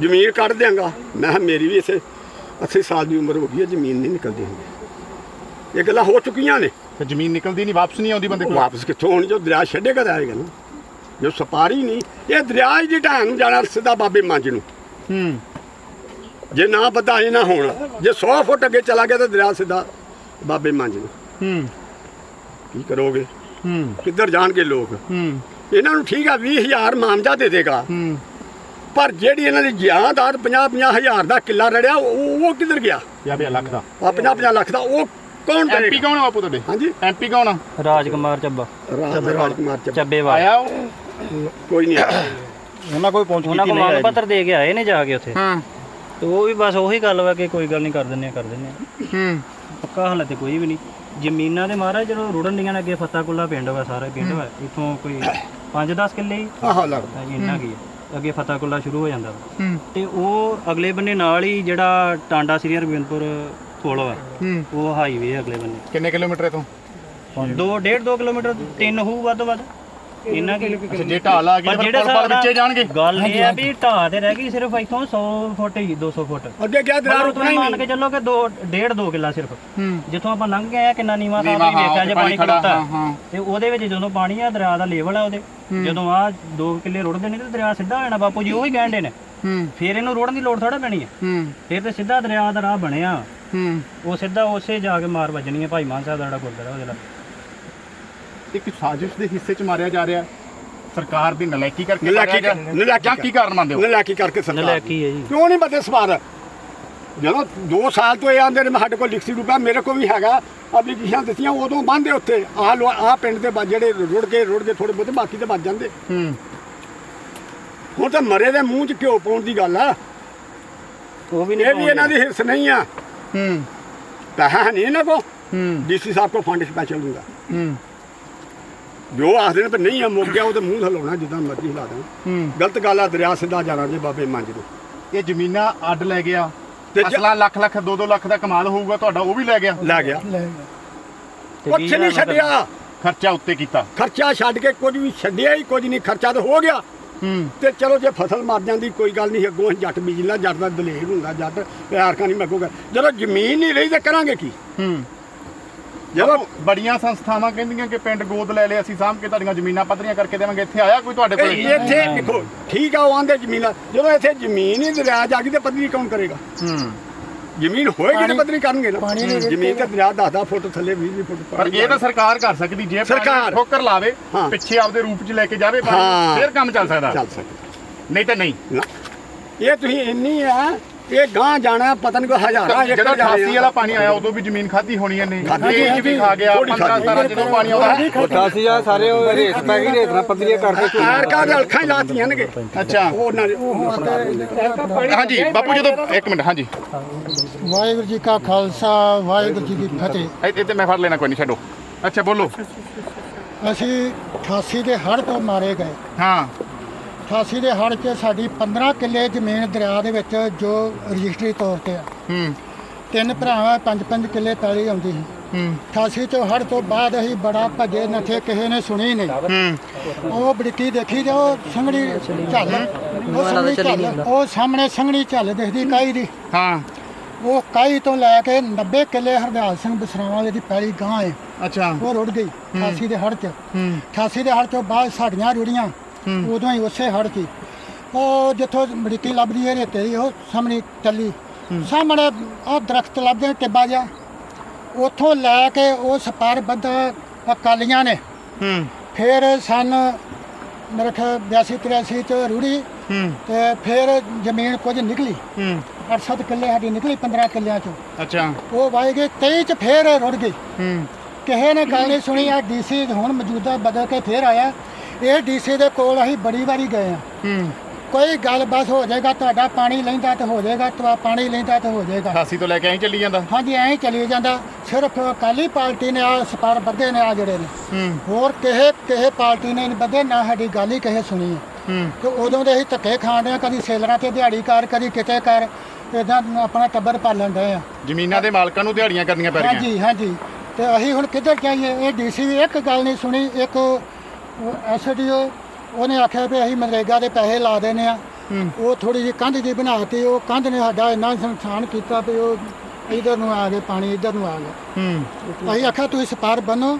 ਜ਼ਮੀਨ ਕੱਢ ਦਿਆਂਗਾ। ਮੈਂ ਕਿਹਾ ਮੇਰੀ ਵੀ ਇਸੇ 80 ਸਾਲ ਦੀ ਉਮਰ ਹੋ ਗਈ ਹੈ ਜ਼ਮੀਨ ਨਹੀਂ ਨਿਕਲਦੀ ਹੁੰਦੀ। ਇਹ ਗੱਲਾਂ ਹੋ ਚੁੱਕੀਆਂ ਨੇ। ਤੇ ਜ਼ਮੀਨ ਨਿਕਲਦੀ ਨਹੀਂ ਵਾਪਸ ਨਹੀਂ ਆਉਂਦੀ ਬੰਦੇ ਕੋਲ? ਵਾਪਸ ਕਿੱਥੋਂ ਹੋਣੀ? ਜੋ ਦਰਿਆ ਛੱਡੇਗਾ ਤਾਂ ਆਏਗਾ ਨਾ। ਜੋ ਸਪਾਰੀ ਨਹੀਂ ਇਹ ਦਰਿਆ ਹੀ ਦੀ ਨੂੰ ਜਾਣਾ ਸਿੱਧਾ ਬਾਬੇ ਮੰਜ ਨੂੰ। ਹੂੰ। ਜੇ ਨਾ ਵਧਾਈ ਨਾ ਹੋਣ। ਜੇ 100 ਫੁੱਟ ਅੱਗੇ ਚਲਾ ਗਿਆ ਤਾਂ ਦਰਿਆ ਸਿੱਧਾ ਬਾਬੇ ਮੰਜ ਨੂੰ। ਹੂੰ। ਕੀ ਕਰੋਗੇ? ਹੂੰ। ਕਿੱਧਰ ਜਾਣਗੇ ਲੋਕ? ਹੂੰ। ਇਹਨਾਂ ਨੂੰ ਠੀਕ ਆ 20000 ਮਾਮਜਾ ਦੇ ਦੇਗਾ। ਹੂੰ। ਪਰ ਜਿਹੜੀ ਇਹਨਾਂ ਦੀ ਜਾਇਦਾਦ 50 50 ਹਜ਼ਾਰ ਦਾ ਕਿੱਲਾ ਰੜਿਆ ਉਹ ਉਹ ਕਿੱਧਰ ਗਿਆ? ਯਾ ਵੀ ਲੱਖ ਦਾ। ਆ 50 50 ਲੱਖ ਦਾ ਉਹ ਕੌਣ ਐਮਪੀ ਕੌਣ ਆ ਬਾਪੂ ਤੁਹਾਡੇ? ਹਾਂਜੀ। ਐਮਪੀ ਕੌਣ ਆ? ਰਾਜਕੁਮਾਰ ਚੱਬਾ। ਰਾਜ ਰਾਜਕੁਮਾਰ ਚ ਚੱਬੇਵਾਲ ਆਇਆ ਉਹ? ਕੋਈ ਨਹੀਂ ਆਇਆ। ਉਹਨਾਂ ਕੋਈ ਪਹੁੰਚ ਉਹਨਾਂ ਕੀਤੀ ਕੋਲ ਨਹੀਂ ਮੰਗ ਪੱਤਰ ਦੇ ਕੇ ਆਏ ਨੇ ਜਾ ਕੇ ਉੱਥੇ। ਹਾਂ। ਤੇ ਉਹ ਵੀ ਬਸ ਉਹੀ ਗੱਲ ਵਾ ਕਿ ਕੋਈ ਗੱਲ ਨਹੀਂ ਕਰ ਦਿੰਨੇ ਆ ਕਰ ਦਿੰਨੇ ਆ। ਹੂੰ। ਪੱਕਾ ਹਾਲ ਤੇ ਕੋਈ ਵੀ ਨਹੀਂ। ਜ਼ਮੀਨਾਂ ਦੇ ਮਹਾਰਾਜ ਜਦੋਂ ਰੁੜਨ ਦੀਆਂ ਨੇ ਅੱਗੇ ਫਤਾਕੁੱਲਾ ਪਿੰਡ ਵਾ ਸਾਰਾ ਪਿੰਡ ਵਾ ਇਥੋਂ ਕੋਈ 5-10 ਕਿੱਲੇ ਹੀ। ਆਹ ਲੱਗਦਾ ਹਾਂਜੀ, ਇੰਨਾ ਕੀ ਆ। ਅੱਗੇ ਫਤਾਕੁੱਲਾ ਸ਼ੁਰੂ ਹੋ ਜਾਂਦਾ ਵਾ। ਹੂੰ। ਤੇ ਉਹ ਅਗਲੇ ਬੰਨੇ ਨਾਲ ਹੀ ਜਿਹੜਾ ਟਾਂਡਾ ਸ੍ਰੀ ਹਰਗੋਬਿੰਦਪੁਰ ਪੁਲ ਵਾ। ਹੂੰ। ਉਹ ਹਾਈਵੇ ਅਗਲੇ ਬੰਨੇ। ਕਿੰਨੇ ਕਿਲੋਮੀਟਰ ਤੋਂ ਦੋ ਡੇਢ ਦੋ ਕਿਲੋਮੀਟਰ ਤਿੰਨ ਹੋਊ ਵੱਧ ਤੋਂ ਵੱਧ। ਇੰਨਾ ਕੀ? ਅੱਛਾ ਜੇ ਢਾਲ ਆ ਗਈ ਪਰ ਤਾਂ ਜਿਹੜੇ ਪੁਲ ਵਿੱਚੇ ਜਾਣਗੇ। ਗੱਲ ਇਹ ਆ ਵੀ ਢਾਹ ਤੇ ਰਹਿ ਗਈ ਸਿਰਫ ਇੱਥੋਂ 100 ਫੁੱਟ ਹੀ 200 ਫੁੱਟ। ਅੱਗੇ ਕਿਹਾ ਦਰਿਆ ਰੁਕਣਾ ਹੀ ਮੰਨ ਕੇ ਚੱਲੋ ਕਿ ਦੋ ਡੇਢ ਦੋ ਕਿੱਲਾ ਸਿਰਫ। ਹੂੰ। ਜਿੱਥੋਂ ਆਪਾਂ ਲੰਘ ਗਏ ਆ ਕਿੰਨਾ ਨੀਵਾ ਤਾਂ ਨੀਵਾਂ, ਤੁਸੀਂ ਵੇਖਿਆ ਹਾਂ, ਜੇ ਪਾਣੀ ਪਾਣੀ ਖੜਾ, ਖੜੋਤਾ। ਹਾਂ, ਹਾਂ। ਤੇ ਉਹਦੇ ਵਿੱਚ ਜਦੋਂ ਪਾਣੀ ਆ ਦਰਿਆ ਦਾ ਲੈਵਲ ਆ ਉਹਦੇ। ਜਦੋਂ ਆ ਦੋ ਕਿੱਲੇ ਰੁੜਦੇ ਨੇ ਤੇ ਦਰਿਆ ਸਿੱਧਾ ਹੋ ਜਾਣਾ ਬਾਪੂ ਜੀ ਉਹੀ ਕਹਿੰਦੇ ਨੇ। ਹੂੰ। ਫਿਰ ਇਹਨੂੰ ਰੋੜਨ ਦੀ ਲੋੜ ਥੋੜਾ ਪੈਣੀ ਹੈ ਹੂੰ। ਫਿਰ ਤੇ ਸਿੱਧਾ ਦਰਿਆ ਦਾ ਰਾਹ ਬਣਿਆ। ਹੂੰ। ਉਹ ਸਿੱਧਾ ਉਸੇ ਜਾ ਕੇ ਮਾਰ ਵੱਜਣੀ ਹੈ ਭਾਈ ਮਾਨ ਸਾਹਿਬ ਦਾ ਜਿਹੜਾ ਗੁਰਦੁਆਰਾ ਉਹਦੇ ਨਾਲ। ਇੱਕ ਸਾਜ਼ਿਸ਼ ਦੇ ਹਿੱਸੇ 'ਚ ਮਾਰਿਆ ਜਾ ਰਿਹਾ। ਸਰਕਾਰ ਦੀ ਨਲਾਇਕੀ ਕਰਕੇ ਨਲਾਇਕੀ ਨਲਾਇਕੀ ਕੀ ਕਾਰਨ ਮੰਨਦੇ ਹੋ? ਨਲਾਇਕੀ ਕਰਕੇ ਸਰਕਾਰ ਨਲਾਇਕੀ ਹੈ ਜੀ। ਕਿਉਂ ਨਹੀਂ ਬਤੇ ਸਵਾਰ? ਜਦੋਂ 2 ਸਾਲ ਤੋਂ ਇਹ ਆਂਦੇ ਨੇ ਸਾਡੇ ਕੋਲ ਲਿਖਤੀ ਰੂਪਾ ਮੇਰੇ ਕੋਲ ਵੀ ਹੈਗਾ। ਐਪਲੀਕੇਸ਼ਨ ਦਿੱਤੀਆਂ ਉਦੋਂ ਬੰਦੇ ਉੱਤੇ ਆ ਲੋ ਆ ਪਿੰਡ ਦੇ ਬਾ- ਜਿਹੜੇ ਰੁੜ ਕੇ ਰੁੜ ਕੇ ਥੋੜੇ ਬਹੁਤੇ ਬਾਕੀ ਤੇ ਬਚ ਜਾਂਦੇ। ਹੂੰ। ਹੁਣ ਤਾਂ ਮਰੇ ਦੇ ਮੂੰਹ 'ਚ ਘਿਓ ਪਾਉਣ ਦੀ ਗੱਲ ਆ। ਉਹ ਵੀ ਨਹੀਂ ਇਹ ਵੀ ਇਹਨਾਂ ਦੀ ਹਿੱਸ ਨਹੀਂ ਆ। ਹੂੰ। ਪੈਸਾ ਹੈ ਨਹੀਂ ਇਹਨਾਂ ਕੋ ਹੂੰ। ਡੀਸੀ ਸਾਹਿਬ ਕੋ ਫੰਡ ਸਪੈਸ਼ਲ ਹੁੰਦਾ। ਹੂੰ। ਜੋ ਆਖਦੇ ਨੇ ਪਰ ਨਹੀਂ ਆ ਮੁੱਕ ਗਿਆ ਉਹ ਤੇ ਮੂੰਹ ਹਲਾਉਣਾ ਜਿੱਦਾਂ ਮਰਜ਼ੀ ਹਿਲਾ ਦੇਣਾ। ਹੂੰ। ਗਲਤ ਗੱਲ ਆ ਦਰਿਆ ਸਿੱਧਾ ਜਾਣਾ ਜੇ ਬਾਬੇ ਮੰਜ ਨੂੰ। ਇਹ ਜ਼ਮੀਨਾਂ ਅੱਡ ਲੈ ਗਿਆ। ਤੇ ਜ- ਫਸਲਾਂ ਲੱਖ ਲੱਖ 2-2 ਲੱਖ ਦਾ ਕਮਾਲ ਹੋਊਗਾ ਤੁਹਾਡਾ ਉਹ ਵੀ ਲੈ ਗਿਆ। ਲੈ ਗਿਆ। ਤੇ ਕੁਛ ਵੀਹ ਨਹੀਂ ਛੱਡਿਆ। ਖਰਚਾ ਉੱਤੇ ਕੀਤਾ। ਖਰਚਾ ਛੱਡ ਕੇ ਕੁਝ ਵੀ ਛੱਡਿਆ ਹੀ ਕੁਝ ਨਹੀਂ ਖਰਚਾ ਤਾਂ ਹੋ ਗਿਆ। ਤੇ ਚਲੋ ਜੇ ਫਸਲ ਮਰ ਜਾਂਦੀ ਕੋਈ ਗੱਲ ਨਹੀਂ ਅੱਗੋਂ ਅਸੀਂ ਜੱਟ ਬੀਜ ਲਾ ਜੱਟ ਦਾ ਦਲੇਰ ਹੁੰਦਾ ਜੱਟ ਪਿਆਰ ਕਾ ਨਹੀਂ ਮੱਗੂਗਾ ਜਦੋਂ ਜ਼ਮੀਨ ਨਹੀਂ ਰਹੀ ਤੇ ਕਰਾਂਗੇ ਕੀ? ਹੂੰ। ਜਦੋਂ ਬੜੀਆਂ ਸੰਸਥਾਵਾਂ ਕਹਿੰਦੀਆਂ ਕਿ ਪਿੰਡ ਗੋਦ ਲੈ ਲਿਆ ਅਸੀਂ ਸਾਂਭ ਕੇ ਤੁਹਾਡੀਆਂ ਜ਼ਮੀਨਾਂ ਪੱਧਰੀਆਂ ਕਰਕੇ ਦੇਵਾਂਗੇ। ਇੱਥੇ ਆਇਆ ਕੋਈ ਤੁਹਾਡੇ ਕੋਲ? ਇੱਥੇ ਦੇਖੋ ਠੀਕ ਆ ਉਹ ਆਂਦੇ ਜ਼ਮੀਨਾਂ। ਜਦੋਂ ਇੱਥੇ ਜ਼ਮੀਨ ਹੀ ਦਰਿਆ ਜਾ ਗਈ ਤੇ ਪੱਧਰੀ ਕੌਣ ਕਰੇਗਾ? ਹੂੰ। ਜ਼ਮੀਨ ਹੋਏਗੀ ਤੇ ਪੱਧਰੀ ਕਰਨਗੇ ਨਾ। ਜ਼ਮੀਨ ਤੇ ਦਰਿਆ 10 10 ਫੁੱਟ ਥੱਲੇ 20 20 ਫੁੱਟ ਪਰ ਇਹ ਤਾਂ ਸਰਕਾਰ ਕਰ ਸਕਦੀ ਜੇ ਸਰਕਾਰ। ਠੋਕਰ ਲਾਵੇ। ਪਿੱਛੇ ਆਪਦੇ ਰੂਪ 'ਚ ਲੈ ਕੇ ਜਾਵੇ। ਫਿਰ ਕੰਮ ਚੱਲ ਸਕਦਾ। ਚੱਲ ਸਕਦਾ। ਨਹੀਂ ਤਾਂ ਨਹੀਂ। ਇਹ ਤੁਸੀਂ ਇੰਨੀ ਆ ਇਹ ਗਾਂ ਜਾਣਾ ਪਤਾ ਨਹੀਂ ਕੋਈ ਹਜ਼ਾਰਾਂ ਏਕੜ ਜਦੋਂ ਜਾਣੇ 88 ਵਾਲਾ ਪਾਣੀ ਆਇਆ ਉਦੋਂ ਵੀ ਜ਼ਮੀਨ ਖਾਧੀ ਹੋਣੀ ਇਹਨੇ ਇਹ ਵੀ ਖਾ ਗਿਆ ਥੋੜ੍ਹੀ 15 ਖਾਧੀ। 17 ਜਦੋਂ ਪਾਣੀ ਆਉਂਦਾ। ਉਠਾਸੀ ਆ ਸਾਰੇ ਉਹ ਰੇਤ ਪੈ ਗਈ ਰੇਤ ਨਾਲ ਪੱਧਰੀਆਂ ਕਰਕੇ ਆਰ ਕਾ ਦੇ ਅਲਖਾਂ ਹੀ ਲਾਤੀਆਂ ਨੇ ਅੱਛਾ। ਉਹ ਉਹਨਾਂ ਦੇ ਉਹ ਹਾਂਜੀ ਬਾਪੂ ਜਦੋਂ ਇੱਕ ਮਿੰਟ ਹਾਂਜੀ। ਵਾਹਿਗੁਰੂ ਜੀ ਕਾ ਖਾਲਸਾ ਵਾਹਿਗੁਰੂ ਜੀ ਕੀ ਫਤਿਹ। ਇਹ ਤੇ ਮੈਂ ਫੜ ਲੈਣਾ ਕੋਈ ਨਹੀਂ ਛੱਡੋ। ਅੱਛਾ ਬੋਲੋ। ਅਸੀਂ 88 ਦੇ ਹੜ੍ਹ ਤੋਂ ਮਾਰੇ ਗਏ। ਹਾਂ। 88 ਦੇ ਹੜ੍ਹ 'ਚ ਸਾਡੀ 15 ਕਿੱਲੇ ਜ਼ਮੀਨ ਦਰਿਆ ਦੇ ਵਿੱਚ ਜੋ ਰਜਿਸਟਰੀ ਤੌਰ ਤੇ ਆ। ਹੂੰ। ਤਿੰਨ ਭਰਾਵਾਂ ਪੰਜ ਪੰਜ ਕਿੱਲੇ ਪੈਲੀ ਆਉਂਦੀ ਸੀ। ਹੂੰ। 88 ਤੋਂ ਹੜ੍ਹ ਤੋਂ ਬਾਅਦ ਅਸੀਂ ਬੜਾ ਭੱਜੇ ਨੱਠੇ ਕਿਸੇ ਨੇ ਸੁਣੀ ਨਹੀਂ। ਹੂੰ। ਉਹ ਬੜਕੀ ਦੇਖੀ ਤੇ ਉਹ ਸੰਘਣੀ ਝੱਲ ਉਹ ਸੰਘਣੀ ਝੱਲ ਉਹ ਸਾਹਮਣੇ ਸੰਘਣੀ ਝੱਲ ਦਿਖਦੀ ਕਾਈ ਦੀ। ਹਾਂ। ਉਹ ਕਾਈ ਤੋਂ ਲੈ ਕੇ 90 ਕਿੱਲੇ ਹਰਦਿਆਲ ਸਿੰਘ ਬਸਰਾਵਾਂ ਵਾਲੇ ਦੀ ਪੈਲੀ ਗਾਂ ਹੈ ਅੱਛਾ। ਉਹ ਰੁੜ ਗਈ 88 ਦੇ ਹੜ੍ਹ 'ਚ। ਹੂੰ। 88 ਦੇ ਹੜ੍ਹ ਤੋਂ ਬਾਅਦ ਸਾਡੀਆਂ ਰੁੜੀਆਂ ਉਦੋਂ ਹੀ ਉਸੇ ਹੜ੍ਹ 'ਚ ਹੀ। ਉਹ ਜਿੱਥੋਂ ਮੜਕੀ ਲੱਭਦੀ ਹੈ ਰੇਤੇ ਦੀ ਉਹ ਸਾਹਮਣੇ ਟੱਲੀ ਸਾਹਮਣੇ ਉਹ ਦਰਖਤ ਲੱਭਦੇ ਟਿੱਬਾ ਜਿਹਾ। ਉੱਥੋਂ ਲੈ ਕੇ ਉਹ ਸਪਾਰ ਬੱਧਾ ਅਕਾਲੀਆਂ ਨੇ। ਹੂੰ। ਫਿਰ ਸਨ ਮੇਰੇ ਖਿਆਲ 82 83 ਚ ਰੂੜੀ। ਤੇ ਫਿਰ ਜ਼ਮੀਨ ਕੁਝ ਨਿਕਲੀ। ਹੂੰ। 8-7 ਕਿੱਲੇ ਸਾਡੀ ਨਿਕਲੀ 15 ਕਿੱਲਿਆਂ ਚੋਂ। ਅੱਛਾ। ਉਹ ਵਾਏ ਗਏ 23 ਚ ਫਿਰ ਰੁੜ ਗਈ। ਹੂੰ। ਕਿਸੇ ਨੇ ਗੱਲ ਨਹੀਂ ਸੁਣੀ ਆ ਡੀਸੀ ਹੁਣ ਮੌਜੂਦਾ ਬਦਲ ਕੇ ਫਿਰ ਆਇਆ। ਇਹ ਡੀਸੀ ਦੇ ਕੋਲ ਅਸੀਂ ਬੜੀ ਵਾਰੀ ਗਏ ਆ ਹੂੰ। ਕੋਈ ਗੱਲ ਬਸ ਹੋ ਜਾਏਗਾ ਤੁਹਾਡਾ ਪਾਣੀ ਲੈਂਦਾ ਤੇ ਹੋ ਜਾਏਗਾ ਤੁਹਾਡਾ ਪਾਣੀ ਲੈਂਦਾ ਤੇ ਹੋ ਜਾਏਗਾ। 88 ਤੋਂ ਲੈ ਕੇ ਐਂ ਚੱਲੀ ਜਾਂਦਾ। ਹਾਂਜੀ ਐਂ ਚੱਲੀ ਜਾਂਦਾ। ਸਿਰਫ ਅਕਾਲੀ ਪਾਰਟੀ ਨੇ ਆ ਸਪਾਰ ਬੱਧੇ ਨੇ ਆ ਜਿਹੜੇ ਨੇ। ਹੂੰ। ਹੋਰ ਕਿਸੇ ਕਿਸੇ ਪਾਰਟੀ ਨੇ ਨਹੀਂ ਬੱਧੇ ਨਾ ਸਾਡੀ ਗੱਲ ਹੀ ਕਿਸੇ ਸੁਣੀ ਤੇ ਉਦੋਂ ਦੇ ਅਸੀਂ ਧੱਕੇ ਖਾਣ ਆ ਕਦੀ ਸੇਲਰਾਂ ਤੇ ਦਿਹਾੜੀ ਕਰ ਕਦੀ ਕਿਤੇ ਕਰ ਇਦਾਂ ਆਪਣਾ ਟੱਬਰ ਪਾਲਣ ਡਏ ਆ ਜ਼ਮੀਨਾਂ ਦੇ ਮਾਲਕਾਂ ਨੂੰ ਦਿਹਾੜੀਆਂ ਕਰਨੀਆਂ ਪੈ ਰਹੀਆਂ। ਹਾਂਜੀ ਹਾਂਜੀ। ਤੇ ਅਸੀਂ ਹੁਣ ਕਿੱਧਰ ਜਾਈਏ? ਇਹ ਡੀਸੀ ਵੀ ਇੱਕ ਗੱਲ ਨਹੀਂ ਸੁਣੀ ਇੱਕ ਐਸਡੀਓ ਉਹਨੇ ਆਖਿਆ ਵੀ ਅਸੀਂ ਮਨਰੇਗਾ ਦੇ ਪੈਸੇ ਲਾ ਦੇਣੇ ਆ। ਉਹ ਥੋੜੀ ਜਿਹੀ ਕੰਧ ਜੀ ਬਣਾਤੀ ਉਹ ਕੰਧ ਨੇ ਸਾਡਾ ਇੰਨਾ ਨੁਕਸਾਨ ਕੀਤਾ ਵੀ ਉਹ ਇਧਰ ਨੂੰ ਆ ਗਏ ਪਾਣੀ ਇਧਰ ਨੂੰ ਆ ਗਿਆ ਹੂੰ। ਅਸੀਂ ਆਖਿਆ ਤੁਸੀਂ ਸਪਾਰ ਬੰਨੋ